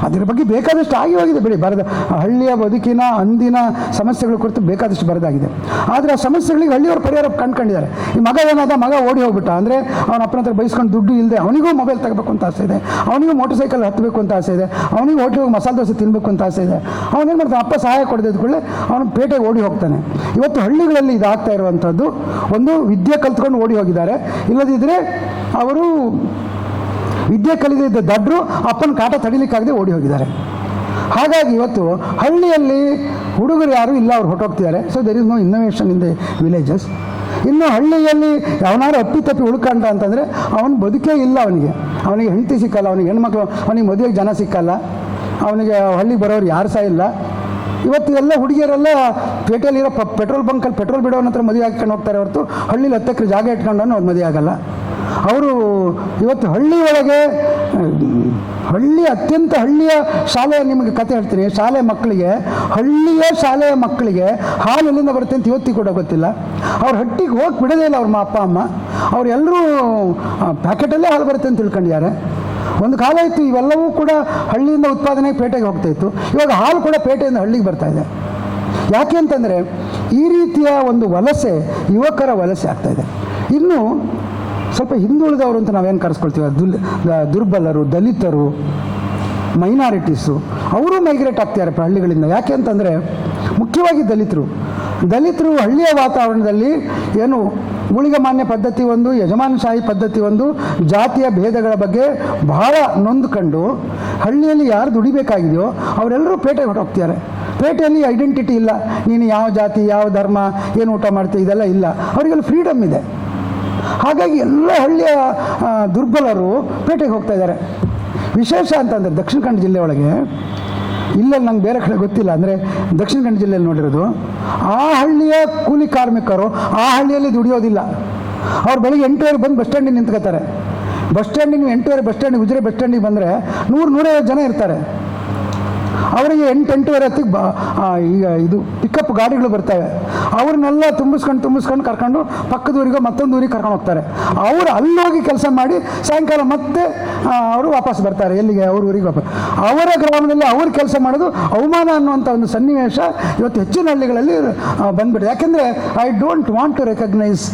S1: ಅದರ ಬಗ್ಗೆ ಬೇಕಾದಷ್ಟು ಆಗಿ ಹೋಗಿದೆ ಬಿಡಿ. ಬರೆದ ಹಳ್ಳಿಯ ಬದುಕಿನ, ಅಂದಿನ ಸಮಸ್ಯೆಗಳ ಕುರಿತು ಬೇಕಾದಷ್ಟು ಬರೆದಾಗಿದೆ. ಆದರೆ ಆ ಸಮಸ್ಯೆಗಳಿಗೆ ಹಳ್ಳಿಯವರು ಪರಿಹಾರ ಕಂಡ್ಕೊಂಡಿದ್ದಾರೆ. ಈ ಮಗ ಏನಾದ ಮಗ ಓಡಿ ಹೋಗ್ಬಿಟ್ಟ ಅಂದರೆ ಅವನ ಅಪ್ಪನ ಹತ್ರ ಬೈಸ್ಕೊಂಡು ದುಡ್ಡು ಇಲ್ಲದೆ ಅವನಿಗೂ ಮೊಬೈಲ್ ತಗಬೇಕು ಅಂತ ಆಸೆ ಇದೆ. ಅವನಿಗೂ ಮೋಟರ್ ಸೈಕಲ್ ಹತ್ತಬೇಕು ಅಂತ ಆಸೆ ಇದೆ. ಅವನಿಗೆ ಹೋಗಿ ಮಸಾಲೆ ದೋಸೆ ತಿನ್ನಬೇಕು ಅಂತ ಆಸೆ ಇದೆ. ಅವನೇನು ಮಾಡ್ತಾನೆ? ಅಪ್ಪ ಸಹಾಯ ಕೊಡದಿದ್ದ ಕೂಡಲೇ ಅವನು ಪೇಟೆಗೆ ಓಡಿ ಹೋಗ್ತಾನೆ. ಇವತ್ತು ಹಳ್ಳಿಗಳಲ್ಲಿ ಇದಾಗ್ತಾ ಇರುವಂಥದ್ದು ಒಂದು ವಿದ್ಯೆ ಕಲ್ತ್ಕೊಂಡು ಓಡಿ ಹೋಗಿದ್ದಾರೆ. ಇಲ್ಲದಿದ್ದರೆ ಅವರು ವಿದ್ಯೆ ಕಲಿದಿದ್ದ ದಡ್ರು ಅಪ್ಪನ ಕಾಟ ತಡಿಲಿಕ್ಕಾಗದೆ ಓಡಿ ಹೋಗಿದ್ದಾರೆ. ಹಾಗಾಗಿ ಇವತ್ತು ಹಳ್ಳಿಯಲ್ಲಿ ಹುಡುಗರು ಯಾರು ಇಲ್ಲ, ಅವ್ರು ಹೊಟ್ಟೋಗ್ತಿದ್ದಾರೆ so there is no innovation in the villages ಇನ್ನು ಹಳ್ಳಿಯಲ್ಲಿ ಯಾವನಾರು ಅಪ್ಪಿ ತಪ್ಪಿ ಉಳ್ಕಂಡ ಅಂತಂದರೆ ಅವನು ಬದುಕೇ ಇಲ್ಲ ಅವನಿಗೆ. ಅವನಿಗೆ ಹೆಂಡತಿ ಸಿಕ್ಕಲ್ಲ, ಅವನಿಗೆ ಹೆಣ್ಮಕ್ಳು, ಅವನಿಗೆ ಮದುವೆಗೆ ಜನ ಸಿಕ್ಕಲ್ಲ. ಅವನಿಗೆ ಹಳ್ಳಿಗೆ ಬರೋರು ಯಾರು ಸಹ ಇಲ್ಲ. ಇವತ್ತು ಎಲ್ಲ ಹುಡುಗಿಯರೆಲ್ಲ ಪೇಟೆಯಲ್ಲಿರೋ ಪೆಟ್ರೋಲ್ ಬಂಕಲ್ಲಿ ಪೆಟ್ರೋಲ್ ಬಿಡೋ ನಂತರ ಮದುವೆ ಹಾಕ್ಕೊಂಡು ಹೋಗ್ತಾರೆ ಹೊರತು ಹಳ್ಳಿಲಿ ಹತ್ತಕ್ಕೆ ಜಾಗ ಇಟ್ಕೊಂಡು ಅವ್ರು ಮದುವೆ ಆಗಲ್ಲ. ಅವರು ಇವತ್ತು ಹಳ್ಳಿ ಒಳಗೆ ಹಳ್ಳಿ ಅತ್ಯಂತ ಹಳ್ಳಿಯ ಶಾಲೆಯ ನಿಮಗೆ ಕತೆ ಹೇಳ್ತೀನಿ. ಶಾಲೆ ಮಕ್ಕಳಿಗೆ, ಹಳ್ಳಿಯ ಶಾಲೆಯ ಮಕ್ಕಳಿಗೆ ಹಾಲು ಎಲ್ಲಿಂದ ಬರುತ್ತೆ ಅಂತ ಇವತ್ತಿಗೆ ಕೂಡ ಗೊತ್ತಿಲ್ಲ. ಅವ್ರ ಹಟ್ಟಿಗೆ ಹೋಗಿ ಬಿಡೋದೇ ಇಲ್ಲ ಅವ್ರ ಅಪ್ಪ, ಅಮ್ಮ. ಅವರೆಲ್ಲರೂ ಪ್ಯಾಕೆಟಲ್ಲೇ ಹಾಲು ಬರುತ್ತೆ ಅಂತ ತಿಳ್ಕೊಂಡಿದ್ದಾರೆ. ಒಂದು ಕಾಲ ಇತ್ತು, ಇವೆಲ್ಲವೂ ಕೂಡ ಹಳ್ಳಿಯಿಂದ ಉತ್ಪಾದನೆ ಪೇಟೆಗೆ ಹೋಗ್ತಾ ಇತ್ತು. ಇವಾಗ ಹಾಲು ಕೂಡ ಪೇಟೆಯಿಂದ ಹಳ್ಳಿಗೆ ಬರ್ತಾ ಇದೆ. ಯಾಕೆ ಅಂತಂದರೆ, ಈ ರೀತಿಯ ಒಂದು ವಲಸೆ ಯುವಕರ ವಲಸೆ ಆಗ್ತಾ ಇದೆ. ಇನ್ನು ಸ್ವಲ್ಪ ಹಿಂದುಳಿದವರು ಅಂತ ನಾವೇನು ಕರೆಸ್ಕೊಳ್ತೀವಿ? ದುಲ್ ದುರ್ಬಲರು, ದಲಿತರು ಮೈನಾರಿಟೀಸು ಅವರು ಮೈಗ್ರೇಟ್ ಆಗ್ತಾರೆ ಹಳ್ಳಿಗಳಿಂದ. ಯಾಕೆ ಅಂತಂದರೆ, ಮುಖ್ಯವಾಗಿ ದಲಿತರು. ದಲಿತರು ಹಳ್ಳಿಯ ವಾತಾವರಣದಲ್ಲಿ ಏನು ಊಳಿಗಮಾನ್ಯ ಪದ್ಧತಿ ಒಂದು, ಯಜಮಾನಶಾಹಿ ಪದ್ಧತಿ ಒಂದು, ಜಾತಿಯ ಭೇದಗಳ ಬಗ್ಗೆ ಬಹಳ ನೊಂದುಕೊಂಡು ಹಳ್ಳಿಯಲ್ಲಿ ಯಾರು ದುಡಿಬೇಕಾಗಿದೆಯೋ ಅವರೆಲ್ಲರೂ ಪೇಟೆಗೆ ಹೊರಟೋಗ್ತಿದ್ದಾರೆ ಪೇಟೆಯಲ್ಲಿ ಐಡೆಂಟಿಟಿ ಇಲ್ಲ. ನೀನು ಯಾವ ಜಾತಿ, ಯಾವ ಧರ್ಮ, ಏನು ಊಟ ಮಾಡ್ತೀವಿ ಇದೆಲ್ಲ ಇಲ್ಲ. ಅವರಿಗೆಲ್ಲ ಫ್ರೀಡಮ್ ಇದೆ. ಹಾಗಾಗಿ ಎಲ್ಲ ಹಳ್ಳಿಯ ದುರ್ಬಲರು ಪೇಟೆಗೆ ಹೋಗ್ತಾ ಇದ್ದಾರೆ. ವಿಶೇಷ ಅಂತಂದರೆ ದಕ್ಷಿಣ ಕನ್ನಡ ಜಿಲ್ಲೆ ಒಳಗೆ ಇಲ್ಲಲ್ಲಿ ನಂಗೆ ಬೇರೆ ಕಡೆ ಗೊತ್ತಿಲ್ಲ. ಅಂದರೆ ದಕ್ಷಿಣ ಕನ್ನಡ ಜಿಲ್ಲೆಯಲ್ಲಿ ನೋಡಿರೋದು, ಆ ಹಳ್ಳಿಯ ಕೂಲಿ ಕಾರ್ಮಿಕರು ಆ ಹಳ್ಳಿಯಲ್ಲಿ ದುಡಿಯೋದಿಲ್ಲ. ಅವ್ರು ಬೆಳಿಗ್ಗೆ ಎಂಟುವರೆ ಬಂದು ಬಸ್ ಸ್ಟ್ಯಾಂಡಿಗೆ ನಿಂತ್ಕೋತಾರೆ. ಬಸ್ ಸ್ಟ್ಯಾಂಡಿಗೆ ನೀವು ಎಂಟುವರೆ ಬಸ್ ಸ್ಟ್ಯಾಂಡಿಗೆ ಉಜಿರೆ ಬಸ್ ಸ್ಟ್ಯಾಂಡಿಗೆ ಬಂದರೆ ನೂರು ನೂರೈವತ್ತು ಜನ ಇರ್ತಾರೆ. ಅವರಿಗೆ ಎಂಟು ಎಂಟೂವರೆ ಹೊತ್ತಿಗೆ ಬ ಈಗ ಇದು ಪಿಕಪ್ ಗಾಡಿಗಳು ಬರ್ತವೆ. ಅವ್ರನ್ನೆಲ್ಲ ತುಂಬಿಸ್ಕೊಂಡು ತುಂಬಿಸ್ಕೊಂಡು ಕರ್ಕೊಂಡು ಪಕ್ಕದ ಊರಿಗೋ ಮತ್ತೊಂದು ಊರಿಗೆ ಕರ್ಕೊಂಡು ಹೋಗ್ತಾರೆ. ಅವರು ಅಲ್ಲಿ ಹೋಗಿ ಕೆಲಸ ಮಾಡಿ ಸಾಯಂಕಾಲ ಮತ್ತೆ ಅವರು ವಾಪಸ್ ಬರ್ತಾರೆ. ಎಲ್ಲಿಗೆ? ಅವ್ರ ಊರಿಗೆ ವಾಪಸ್. ಅವರ ಗ್ರಾಮದಲ್ಲಿ ಅವ್ರು ಕೆಲಸ ಮಾಡೋದು ಅವಮಾನ ಅನ್ನುವಂಥ ಒಂದು ಸನ್ನಿವೇಶ ಇವತ್ತು ಹೆಚ್ಚಿನ ಹಳ್ಳಿಗಳಲ್ಲಿ ಬಂದ್ಬಿಟ್ಟಿದೆ. ಯಾಕೆಂದರೆ I don't want to recognise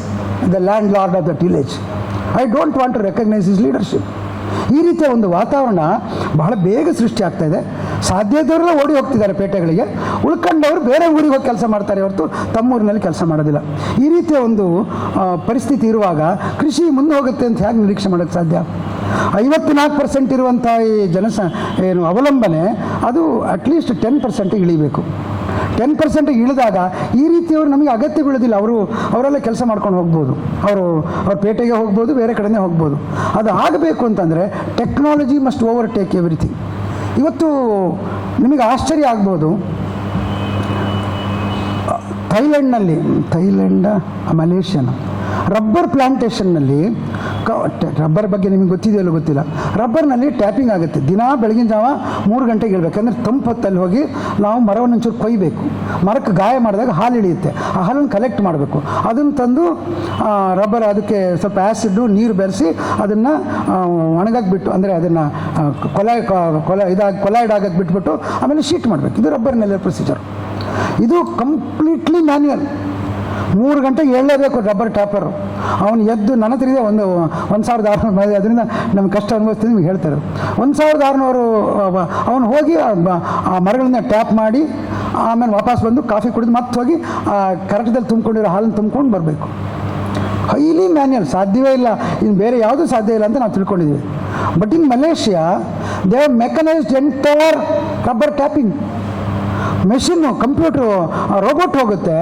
S1: the landlord of the village I don't want to recognise is leadership ಈ ರೀತಿಯ ಒಂದು ವಾತಾವರಣ ಬಹಳ ಬೇಗ ಸೃಷ್ಟಿ ಆಗ್ತಾ ಇದೆ. ಸಾಧ್ಯ ಇದ್ದವರೆಲ್ಲ ಓಡಿ ಹೋಗ್ತಿದ್ದಾರೆ ಪೇಟೆಗಳಿಗೆ. ಉಳ್ಕೊಂಡವರು ಬೇರೆ ಊರಿಗೆ ಹೋಗಿ ಕೆಲಸ ಮಾಡ್ತಾರೆ ಹೊರತು ತಮ್ಮೂರಿನಲ್ಲಿ ಕೆಲಸ ಮಾಡೋದಿಲ್ಲ. ಈ ರೀತಿಯ ಒಂದು ಪರಿಸ್ಥಿತಿ ಇರುವಾಗ ಕೃಷಿ ಮುಂದೆ ಹೋಗುತ್ತೆ ಅಂತ ಹೇಗೆ ನಿರೀಕ್ಷೆ ಮಾಡೋಕ್ಕೆ ಸಾಧ್ಯ? ಐವತ್ನಾಲ್ಕು ಪರ್ಸೆಂಟ್ ಇರುವಂಥ ಈ ಜನಸ, ಏನು ಅವಲಂಬನೆ, ಅದು ಅಟ್ಲೀಸ್ಟ್ ಟೆನ್ ಪರ್ಸೆಂಟ್ ಇಳಿಬೇಕು. ಟೆನ್ ಪರ್ಸೆಂಟ್ ಇಳಿದಾಗ ಈ ರೀತಿಯವರು ನಮಗೆ ಅಗತ್ಯ ಬೀಳೋದಿಲ್ಲ ಅವರು, ಅವರೆಲ್ಲ ಕೆಲಸ ಮಾಡ್ಕೊಂಡು ಹೋಗ್ಬೋದು. ಅವರು, ಅವ್ರ ಪೇಟೆಗೆ ಹೋಗ್ಬೋದು, ಬೇರೆ ಕಡೆನೇ ಹೋಗ್ಬೋದು. ಅದು ಆಗಬೇಕು ಅಂತಂದರೆ technology must overtake everything ಇವತ್ತು ನಿಮಗೆ ಆಶ್ಚರ್ಯ ಆಗ್ಬೋದು. ಥೈಲ್ಯಾಂಡ್ನಲ್ಲಿ ಥೈಲ್ಯಾಂಡ ಮಲೇಷ್ಯಾನ. ರಬ್ಬರ್ ಪ್ಲಾಂಟೇಷನ್ನಲ್ಲಿ ರಬ್ಬರ್ ಬಗ್ಗೆ ನಿಮಗೆ ಗೊತ್ತಿದೆಯಲ್ಲೋ ಗೊತ್ತಿಲ್ಲ. ರಬ್ಬರ್ನಲ್ಲಿ ಟ್ಯಾಪಿಂಗ್ ಆಗುತ್ತೆ. ದಿನ ಬೆಳಗಿನ ಜಾವ ಮೂರು ಗಂಟೆಗೆ ಇಳಬೇಕು ಅಂದರೆ ತಂಪು ಹೊತ್ತಲ್ಲಿ ಹೋಗಿ ನಾವು ಮರವನ್ನು ಒಂಚೂರು ಕೊಯ್ಬೇಕು. ಮರಕ್ಕೆ ಗಾಯ ಮಾಡಿದಾಗ ಹಾಲು ಇಳಿಯುತ್ತೆ. ಆ ಹಾಲನ್ನು ಕಲೆಕ್ಟ್ ಮಾಡಬೇಕು. ಅದನ್ನು ತಂದು ರಬ್ಬರ್ ಅದಕ್ಕೆ ಸ್ವಲ್ಪ ಆ್ಯಸಿಡ್ಡು ನೀರು ಬೆರೆಸಿ ಅದನ್ನು ಒಣಗಾಕ್ಬಿಟ್ಟು ಬಿಟ್ಟು ಅಂದರೆ ಅದನ್ನು ಕೊಲೆ ಕೊಲೆ, ಇದಾಗ ಕೊಲೈಡ್ ಆಗಕ್ಕೆ ಬಿಟ್ಬಿಟ್ಟು ಆಮೇಲೆ ಶೀಟ್ ಮಾಡಬೇಕು. ಇದು ರಬ್ಬರ್ನಲ್ಲಿ ಪ್ರೊಸೀಜರ್ ಇದು ಕಂಪ್ಲೀಟ್ಲಿ ಮ್ಯಾನ್ಯಲ್ ಮೂರು ಗಂಟೆ ಏಳಲೇಬೇಕು ರಬ್ಬರ್ ಟಾಪರು ಅವನು ಎದ್ದು ನನ್ನ ಹತ್ರ ಇದೆ, ಒಂದು ಒಂದು ಸಾವಿರದ ಆರುನೂರು ಮನೆ ಅದರಿಂದ ನಮ್ಗೆ ಕಷ್ಟ ಅನುಭವಿಸ್ತೀನಿ ನಿಮ್ಗೆ ಹೇಳ್ತಾರೆ. ಒಂದು ಸಾವಿರದ ಆರುನೂರು ಅವನು ಹೋಗಿ ಆ ಮರಗಳನ್ನ ಟ್ಯಾಪ್ ಮಾಡಿ, ಆಮೇಲೆ ವಾಪಸ್ ಬಂದು ಕಾಫಿ ಕುಡಿದು ಮತ್ತೆ ಹೋಗಿ, ಆ ಕರೆಕ್ಟದಲ್ಲಿ ತುಂಬಿಕೊಂಡಿರೋ ಹಾಲನ್ನು ತುಂಬ್ಕೊಂಡು ಬರಬೇಕು. ಹೈಲಿ ಮ್ಯಾನ್ಯಲ್ ಸಾಧ್ಯವೇ ಇಲ್ಲ. ಇನ್ನು ಬೇರೆ ಯಾವುದೂ ಸಾಧ್ಯ ಇಲ್ಲ ಅಂತ ನಾವು ತಿಳ್ಕೊಂಡಿದ್ದೀವಿ. But in Malaysia they mechanised ಎಂಟೋರ್ rubber tapping machine computer robot ಹೋಗುತ್ತೆ,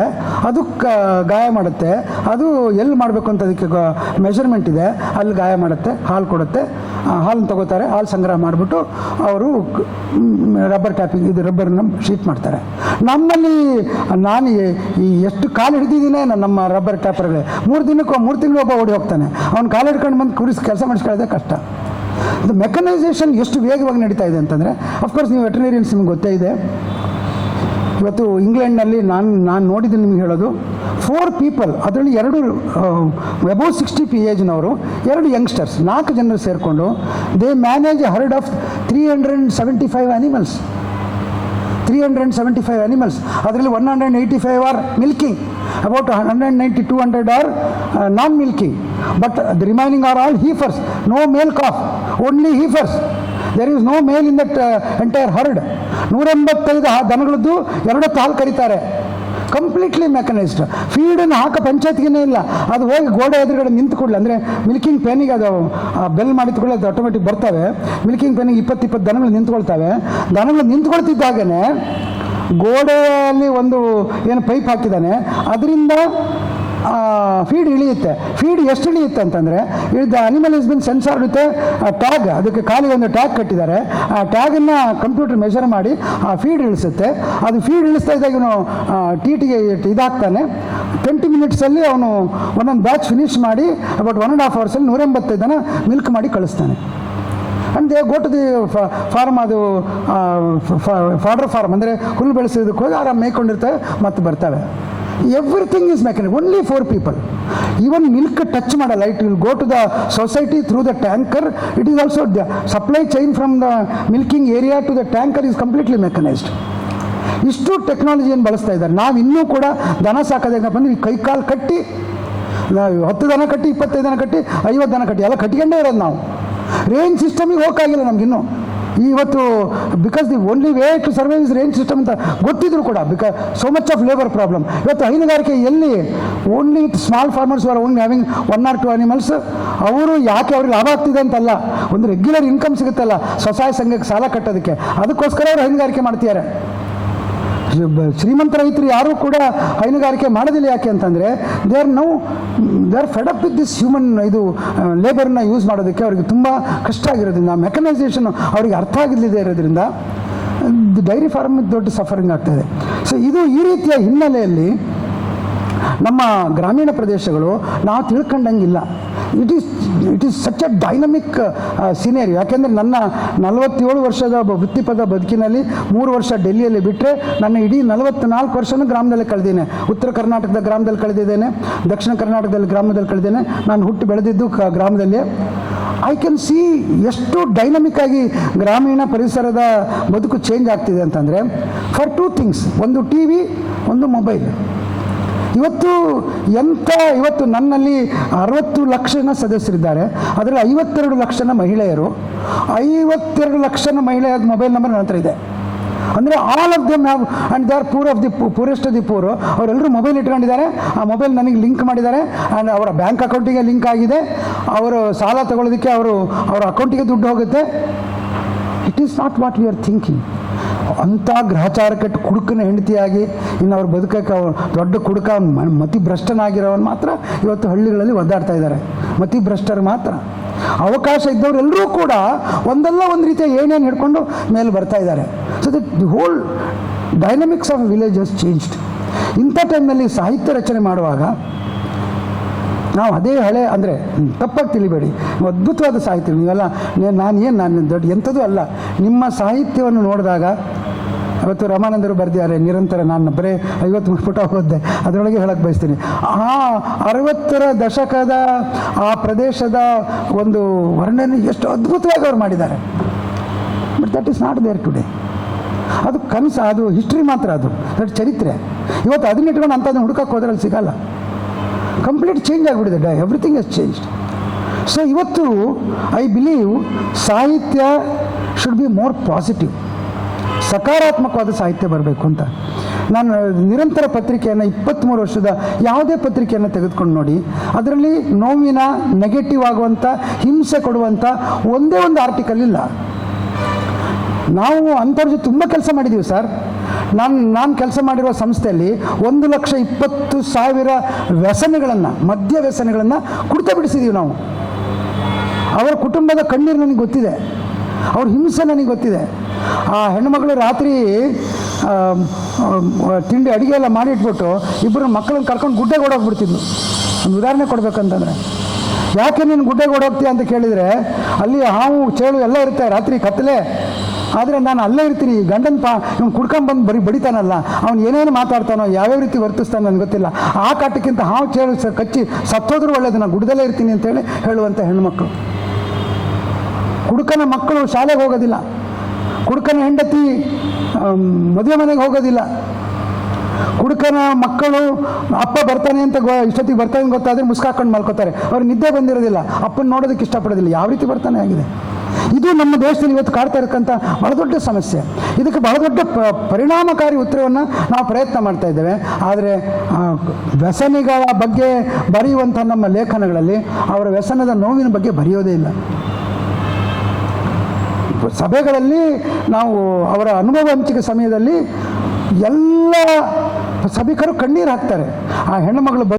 S1: ಅದು ಗಾಯ ಮಾಡುತ್ತೆ, ಅದು ಎಲ್ಲಿ ಮಾಡಬೇಕು ಅಂತ ಅದಕ್ಕೆ ಮೆಷರ್ಮೆಂಟ್ ಇದೆ, ಅಲ್ಲಿ ಗಾಯ ಮಾಡುತ್ತೆ, ಹಾಲು ಕೊಡುತ್ತೆ ಹಾಲನ್ನು ತಗೋತಾರೆ, ಹಾಲು ಸಂಗ್ರಹ ಮಾಡಿಬಿಟ್ಟು ಅವರು ರಬ್ಬರ್ ಟ್ಯಾಪಿಂಗ್ ಇದು ರಬ್ಬರ್ನ ಶೀಟ್ ಮಾಡ್ತಾರೆ. ನಮ್ಮಲ್ಲಿ, ನಾನು ಈ- ಈ ಎಷ್ಟು ಕಾಲು ಹಿಡಿದಿದ್ದೀನಿ ನಮ್ಮ ರಬ್ಬರ್ ಟ್ಯಾಪರ್ಗಳೇ ಮೂರು ದಿನಕ್ಕೂ ಮೂರು ತಿಂಗಳು ಒಬ್ಬ ಓಡಿ ಹೋಗ್ತಾನೆ. ಅವ್ನು ಕಾಲು ಹಿಡ್ಕೊಂಡು ಬಂದು ಕುರಿಸಿ ಕೆಲಸ ಮಾಡಿಸ್ಕೊಳ್ಳೋದೇ ಕಷ್ಟ. ಇದು ಮೆಕನೈಸೇಷನ್ ಎಷ್ಟು ವೇಗವಾಗಿ ನಡೀತಾ ಇದೆ ಅಂತಂದರೆ ಅಫ್ಕೋರ್ಸ್ ನೀವು ವೆಟನರಿಯನ್ಸ್ ನಿಮ್ಗೆ ಗೊತ್ತೇ ಇದೆ. ಇವತ್ತು ಇಂಗ್ಲೆಂಡ್ನಲ್ಲಿ ನಾನು ನಾನು ನೋಡಿದ್ದು ನಿಮ್ಗೆ ಹೇಳೋದು. ಫೋರ್ ಪೀಪಲ್ ಅದರಲ್ಲಿ ಎರಡು ಅಬೌವ್ ಸಿಕ್ಸ್ಟಿ ಪಿ ಏಜ್ನವರು ಎರಡು ಯಂಗ್ಸ್ಟರ್ಸ್ ನಾಲ್ಕು ಜನರು ಸೇರಿಕೊಂಡು they manage herd of three hundred seventy five animals three hundred seventy five animals ಅದರಲ್ಲಿ one hundred eighty five are milking about hundred ninety two hundred are non milking but the remaining are all heifers no male calf only heifers there is no male in that entire herd ನೂರೆಂಬತ್ತೈದು ದನಗಳದ್ದು ಎರಡು ಹಾಲು ಕರೀತಾರೆ. Completely mechanised ಫೀಡನ್ನು ಹಾಕೋ ಪಂಚಾಯತ್ಗೇನೇ ಇಲ್ಲ. ಅದು ಹೋಗಿ ಗೋಡೆ ಎದುರುಗಡೆ ಕೂಡಲೇ, ಅಂದರೆ ಮಿಲ್ಕಿಂಗ್ ಪೆನ್ನಿಗೆ ಅದು ಬೆಲ್ ಮಾಡಿದ್ಕೊಳ್ಳಿ ಅದು ಆಟೋಮೆಟಿಕ್ ಬರ್ತವೆ. ಮಿಲ್ಕಿಂಗ್ ಪೆನ್ನಿಗೆ ಇಪ್ಪತ್ತಿಪ್ಪತ್ತು ಇಪ್ಪತ್ತು ದನಗಳು ನಿಂತ್ಕೊಳ್ತವೆ. ದನಗಳು ನಿಂತ್ಕೊಳ್ತಿದ್ದಾಗೇ ಗೋಡೆಯಲ್ಲಿ ಒಂದು ಏನು ಪೈಪ್ ಹಾಕಿದ್ದಾನೆ. ಅದರಿಂದ ಫೀಡ್ ಇಳಿಯುತ್ತೆ. ಫೀಡ್ ಎಷ್ಟು ಇಳಿಯುತ್ತೆ ಅಂತಂದರೆ the animal is been sensor with tag ಅದಕ್ಕೆ ಕಾಲಿಗೆ ಒಂದು ಟ್ಯಾಗ್ ಕಟ್ಟಿದ್ದಾರೆ. ಆ ಟ್ಯಾಗನ್ನು ಕಂಪ್ಯೂಟರ್ ಮೆಷರ್ ಮಾಡಿ, ಆ ಫೀಡ್ ಇಳಿಸುತ್ತೆ. ಅದು ಫೀಡ್ ಇಳಿಸ್ತಾ ಇದ್ದಾಗ ಇವನು ಟಿ ಟಿಗೆ ಇದಾಗ್ತಾನೆ. ಟ್ವೆಂಟಿ ಮಿನಿಟ್ಸಲ್ಲಿ ಅವನು ಒಂದೊಂದು ಬ್ಯಾಚ್ ಫಿನಿಶ್ ಮಾಡಿ ಅಬೌಟ್ ಒನ್ ಆ್ಯಂಡ್ ಹಾಫ್ ಅವರ್ಸಲ್ಲಿ ನೂರೆಂಬತ್ತೈದು ಜನ ಮಿಲ್ಕ್ ಮಾಡಿ ಕಳಿಸ್ತಾನೆ. ಅಂಡ್ ದೇ ದಿ ಫಾರ್ಮ್ ಅದು ಫಾಡರ್ ಫಾರ್ಮ್ ಅಂದರೆ ಹುಲ್ಲು ಬೆಳೆಸೋದಕ್ಕೆ ಹೋಗಿ ಆರಾಮ್ ಮೇಯ್ಕೊಂಡಿರ್ತವೆ ಮತ್ತು ಬರ್ತವೆ. Everything is mechanic only four people even milk touch ಮಾಡಲ್ಲ it will go to the society through the tanker it is also the supply chain from the milking area to the tanker is completely mechanised ಇಷ್ಟು ಟೆಕ್ನಾಲಜಿಯನ್ನು ಬಳಸ್ತಾ ಇದ್ದಾರೆ? ನಾವು ಇನ್ನೂ ಕೂಡ ದನ ಸಾಕೋದೇಗಪ್ಪ ಅಂದ್ರೆ ಈ ಕೈಕಾಲು ಕಟ್ಟಿ ಹತ್ತು ದನ ಕಟ್ಟಿ, ಇಪ್ಪತ್ತೈದು ದನ ಕಟ್ಟಿ, ಐವತ್ತು ದನ ಕಟ್ಟಿ, ಎಲ್ಲ ಕಟ್ಕೊಂಡೇ ಇರೋದು ನಾವು. ರೇಂಜ್ ಸಿಸ್ಟಮಿಗೆ ಹೋಗೋಕ್ಕಾಗಿಲ್ಲ ನಮಗಿನ್ನೂ ಇವತ್ತು because the only way to survive is rain system ಅಂತ ಗೊತ್ತಿದ್ರು ಕೂಡ because so much of labour problem ಇವತ್ತು ಹೈನುಗಾರಿಕೆ ಎಲ್ಲಿ only small farmers are only having one or two animals ಅವರು ಯಾಕೆ ಅವ್ರಿಗೆ ಲಾಭ ಆಗ್ತಿದೆ ಅಂತಲ್ಲ, ಒಂದು ರೆಗ್ಯುಲರ್ ಇನ್ಕಮ್ ಸಿಗುತ್ತಲ್ಲ, ಸ್ವಸಹಾಯ ಸಂಘಕ್ಕೆ ಸಾಲ ಕಟ್ಟೋದಕ್ಕೆ. ಅದಕ್ಕೋಸ್ಕರ ಅವರು ಹೈನುಗಾರಿಕೆ ಮಾಡ್ತಿದ್ದಾರೆ. ಶ್ರೀಮಂತ ರೈತರು ಯಾರೂ ಕೂಡ ಹೈನುಗಾರಿಕೆ ಮಾಡೋದಿಲ್ಲ ಯಾಕೆ ಅಂತಂದರೆ they are now they are fed up up with this human ಇದು ಲೇಬರ್ನ ಯೂಸ್ ಮಾಡೋದಕ್ಕೆ ಅವರಿಗೆ ತುಂಬ ಕಷ್ಟ ಆಗಿರೋದ್ರಿಂದ ಮೆಕನೈಸೇಷನ್ ಅವರಿಗೆ ಅರ್ಥ ಆಗಿಲ್ಲದೆ ಇರೋದ್ರಿಂದ ಡೈರಿ ಫಾರ್ಮ್ ದೊಡ್ಡ ಸಫರಿಂಗ್ ಆಗ್ತಾಯಿದೆ ಸೊ ಇದು ಈ ರೀತಿಯ ಹಿನ್ನೆಲೆಯಲ್ಲಿ ನಮ್ಮ ಗ್ರಾಮೀಣ ಪ್ರದೇಶಗಳು ನಾವು ತಿಳ್ಕೊಂಡಂಗಿಲ್ಲ. It is it is such a dynamic scenario ಯಾಕೆಂದರೆ ನನ್ನ ನಲವತ್ತೇಳು ವರ್ಷದ ವೃತ್ತಿಪದ ಬದುಕಿನಲ್ಲಿ ಮೂರು ವರ್ಷ ಡೆಲ್ಲಿಯಲ್ಲಿ ಬಿಟ್ಟರೆ ನನ್ನ ಇಡೀ ನಲವತ್ತ್ನಾಲ್ಕು ವರ್ಷನೂ ಗ್ರಾಮದಲ್ಲಿ ಕಳೆದೇನೆ ಉತ್ತರ ಕರ್ನಾಟಕದ ಗ್ರಾಮದಲ್ಲಿ ಕಳೆದಿದ್ದೇನೆ. ದಕ್ಷಿಣ ಕರ್ನಾಟಕದಲ್ಲಿ ಗ್ರಾಮದಲ್ಲಿ ಕಳೆದೇನೆ ನಾನು ಹುಟ್ಟು ಬೆಳೆದಿದ್ದು ಕ ಗ್ರಾಮದಲ್ಲಿ ಐ ಕ್ಯಾನ್ ಸಿ ಎಷ್ಟು ಡೈನಮಿಕ್ ಆಗಿ ಗ್ರಾಮೀಣ ಪರಿಸರದ ಬದುಕು ಚೇಂಜ್ ಆಗ್ತಿದೆ ಅಂತಂದರೆ ಫಾರ್ ಟೂ ಥಿಂಗ್ಸ್ ಒಂದು ಟಿ ವಿ ಒಂದು ಮೊಬೈಲ್ ಇವತ್ತು ಎಂಥ ಇವತ್ತು ನನ್ನಲ್ಲಿ ಅರವತ್ತು ಲಕ್ಷ ಜನ ಸದಸ್ಯರಿದ್ದಾರೆ. ಅದರಲ್ಲಿ ಐವತ್ತೆರಡು ಲಕ್ಷ ಜನ ಮಹಿಳೆಯರು, ಐವತ್ತೆರಡು ಲಕ್ಷ ಜನ ಮಹಿಳೆಯರ ಮೊಬೈಲ್ ನಂಬರ್ ನನ್ನ ಹತ್ರ ಇದೆ. ಅಂದರೆ all of them have and they are poor of the poorest of the poor ಅವರೆಲ್ಲರೂ ಮೊಬೈಲ್ ಇಟ್ಕೊಂಡಿದ್ದಾರೆ. ಆ ಮೊಬೈಲ್ ನನಗೆ ಲಿಂಕ್ ಮಾಡಿದ್ದಾರೆ. ಆ್ಯಂಡ್ ಅವರ ಬ್ಯಾಂಕ್ ಅಕೌಂಟಿಗೆ ಲಿಂಕ್ ಆಗಿದೆ. ಅವರು ಸಾಲ ತಗೊಳ್ಳೋದಕ್ಕೆ ಅವರು, ಅವರ ಅಕೌಂಟಿಗೆ ದುಡ್ಡು ಹೋಗುತ್ತೆ. It is not what you are thinking ಅಂಥ ಗ್ರಹಚಾರ ಕಟ್ಟು ಕುಡುಕನ ಹೆಂಡತಿಯಾಗಿ ಇನ್ನು ಅವ್ರು ಬದುಕಕ್ಕೆ ದೊಡ್ಡ ಕುಡುಕ ಮತಿ ಭ್ರಷ್ಟನಾಗಿರೋವನು ಮಾತ್ರ ಇವತ್ತು ಹಳ್ಳಿಗಳಲ್ಲಿ ಒದ್ದಾಡ್ತಾ ಇದ್ದಾರೆ. ಮತಿ ಭ್ರಷ್ಟರು ಮಾತ್ರ. ಅವಕಾಶ ಇದ್ದವರೆಲ್ಲರೂ ಕೂಡ ಒಂದಲ್ಲ ಒಂದು ರೀತಿಯ ಏನೇನು ಹಿಡ್ಕೊಂಡು ಮೇಲೆ ಬರ್ತಾ ಇದ್ದಾರೆ. So that the whole dynamics of village has changed ಇಂಥ ಟೈಮ್ನಲ್ಲಿ ಸಾಹಿತ್ಯ ರಚನೆ ಮಾಡುವಾಗ ನಾವು ಅದೇ ಹಳೆ ಅಂದರೆ ತಪ್ಪಾಗಿ ತಿಳಿಬೇಡಿ. ಅದ್ಭುತವಾದ ಸಾಹಿತ್ಯ, ನೀವೆಲ್ಲ, ನಾನು ಏನು, ನಾನು ದೊಡ್ಡ ಎಂಥದ್ದು ಅಲ್ಲ. ನಿಮ್ಮ ಸಾಹಿತ್ಯವನ್ನು ನೋಡಿದಾಗ ಇವತ್ತು ರಾಮಾನಂದರು ಬರೆದಿದ್ದಾರೆ, ನಿರಂತರ ನಾನು ಬರೀ ಐವತ್ತು ಪುಟ ಓದಿದೆ ಅದರೊಳಗೆ ಹೇಳಕ್ಕೆ ಬಯಸ್ತೀನಿ. ಆ ಅರವತ್ತರ ದಶಕದ ಆ ಪ್ರದೇಶದ ಒಂದು ವರ್ಣನೆ ಎಷ್ಟು ಅದ್ಭುತವಾಗಿ ಅವ್ರು ಮಾಡಿದ್ದಾರೆ. But that is not there today ಅದು ಕನಸು, ಅದು ಹಿಸ್ಟ್ರಿ ಮಾತ್ರ ಅದು. ದಟ್ ಚರಿತ್ರೆ. ಇವತ್ತು ಅದನ್ನ ಇಟ್ಕೊಂಡು ಅಂಥದ್ದನ್ನು ಹುಡುಕಕ್ಕೆ ಹೋದ್ರೆ ಅಲ್ಲಿ ಸಿಗಲ್ಲ. ಕಂಪ್ಲೀಟ್ ಚೇಂಜ್ ಆಗಿಬಿಟ್ಟಿದೆ. The everything is changed so ಇವತ್ತು ಐ ಬಿಲೀವ್ ಸಾಹಿತ್ಯ ಶುಡ್ ಬಿ ಮೋರ್ ಪಾಸಿಟಿವ್ ಸಕಾರಾತ್ಮಕವಾದ ಸಾಹಿತ್ಯ ಬರಬೇಕು ಅಂತ. ನಾನು ನಿರಂತರ ಪತ್ರಿಕೆಯನ್ನು ಇಪ್ಪತ್ತ್ಮೂರು ವರ್ಷದ ಯಾವುದೇ ಪತ್ರಿಕೆಯನ್ನು ತೆಗೆದುಕೊಂಡು ನೋಡಿ, ಅದರಲ್ಲಿ ನೋವಿನ ನೆಗೆಟಿವ್ ಆಗುವಂಥ ಹಿಂಸೆ ಕೊಡುವಂಥ ಒಂದೇ ಒಂದು ಆರ್ಟಿಕಲ್ ಇಲ್ಲ. ನಾವು ಅಂಥವ್ರ ಜೊತೆ ತುಂಬ ಕೆಲಸ ಮಾಡಿದ್ದೀವಿ ಸರ್ ನಾನು ನಾನು ಕೆಲಸ ಮಾಡಿರುವ ಸಂಸ್ಥೆಯಲ್ಲಿ ಒಂದು ಲಕ್ಷ ಇಪ್ಪತ್ತು ಸಾವಿರ ವ್ಯಸನಗಳನ್ನು, ಮದ್ಯ ವ್ಯಸನಗಳನ್ನು ಕುಡಿತ ಬಿಡಿಸಿದ್ದೀವಿ ನಾವು. ಅವರ ಕುಟುಂಬದ ಕಣ್ಣೀರು ನನಗೆ ಗೊತ್ತಿದೆ. ಅವ್ರ ಹಿಂಸೆ ನನಗೆ ಗೊತ್ತಿದೆ. ಆ ಹೆಣ್ಣುಮಗಳು ರಾತ್ರಿ ತಿಂಡಿ ಅಡುಗೆ ಎಲ್ಲ ಮಾಡಿ ಇಟ್ಬಿಟ್ಟು ಇಬ್ಬರು ಮಕ್ಕಳನ್ನ ಕರ್ಕೊಂಡು ಗುಡ್ಡೆಗೆ ಓಡೋಗ್ಬಿಡ್ತಿದ್ನು ಒಂದು ಉದಾಹರಣೆ ಕೊಡಬೇಕಂತಂದರೆ. ಯಾಕೆ ನೀನು ಗುಡ್ಡೆಗೆ ಓಡೋಗ್ತೀಯ ಅಂತ ಕೇಳಿದರೆ, ಅಲ್ಲಿ ಹಾವು, ಚೇಳು ಎಲ್ಲ ಇರುತ್ತೆ ರಾತ್ರಿ ಕತ್ತಲೆ. ಆದರೆ ನಾನು ಅಲ್ಲೇ ಇರ್ತೀನಿ ಗಂಡನ ಪಾ, ಇವ್ನು ಕುಡ್ಕೊಂಬಂದು ಬರೀ ಬಡಿತಾನಲ್ಲ, ಅವ್ನು ಏನೇನು ಮಾತಾಡ್ತಾನೋ, ಯಾವ್ಯಾವ ರೀತಿ ವರ್ತಿಸ್ತಾನೋ ನನಗೆ ಗೊತ್ತಿಲ್ಲ. ಆ ಕಾಟಕ್ಕಿಂತ ಹಾವು, ಚೇಳು ಸ, ಕಚ್ಚಿ ಸತ್ತೋದ್ರೂ ಒಳ್ಳೇದು, ನಾನು ಗುಡ್ದಲ್ಲೇ ಇರ್ತೀನಿ ಅಂತೇಳಿ ಹೇಳುವಂಥ ಹೆಣ್ಮಕ್ಳು ಕುಡುಕನ ಮಕ್ಕಳು ಶಾಲೆಗೆ ಹೋಗೋದಿಲ್ಲ. ಕುಡುಕನ ಹೆಂಡತಿ ಮದುವೆ ಮನೆಗೆ ಹೋಗೋದಿಲ್ಲ. ಕುಡುಕನ ಮಕ್ಕಳು ಅಪ್ಪ ಬರ್ತಾನೆ ಅಂತ ಗೊ, ಇಷ್ಟೊತ್ತಿಗೆ ಬರ್ತಾನೆ ಗೊತ್ತಾದರೆ ಮುಸ್ಕಾಕೊಂಡು ಮಲ್ಕೋತಾರೆ. ಅವ್ರು ನಿದ್ದೆ ಬಂದಿರೋದಿಲ್ಲ. ಅಪ್ಪನ ನೋಡೋದಕ್ಕೆ ಇಷ್ಟಪಡೋದಿಲ್ಲ. ಯಾವ ರೀತಿ ಬರ್ತಾನೆ ಆಗಿದೆ ಇದು ನಮ್ಮ ದೇಶದಲ್ಲಿ ಇವತ್ತು ಕಾಡ್ತಾ ಇರಕ್ಕಂಥ ಬಹಳ ದೊಡ್ಡ ಸಮಸ್ಯೆ. ಇದಕ್ಕೆ ಬಹಳ ದೊಡ್ಡ ಪರಿಣಾಮಕಾರಿ ಉತ್ತರವನ್ನು ನಾವು ಪ್ರಯತ್ನ ಮಾಡ್ತಾ ಇದ್ದೇವೆ. ಆದರೆ ವ್ಯಸನಿಗಳ ಬಗ್ಗೆ ಬರೆಯುವಂಥ ನಮ್ಮ ಲೇಖನಗಳಲ್ಲಿ, ಅವರ ವ್ಯಸನದ ನೋವಿನ ಬಗ್ಗೆ ಬರೆಯೋದೇ ಇಲ್ಲ. ಸಭೆಗಳಲ್ಲಿ ನಾವು ಅವರ ಅನುಭವ ಹಂಚಿಕೆ ಸಮಯದಲ್ಲಿ ಎಲ್ಲ ಸಭಿಕರು ಕಣ್ಣೀರು ಹಾಕ್ತಾರೆ. ಆ ಹೆಣ್ಣುಮಗಳು ಬ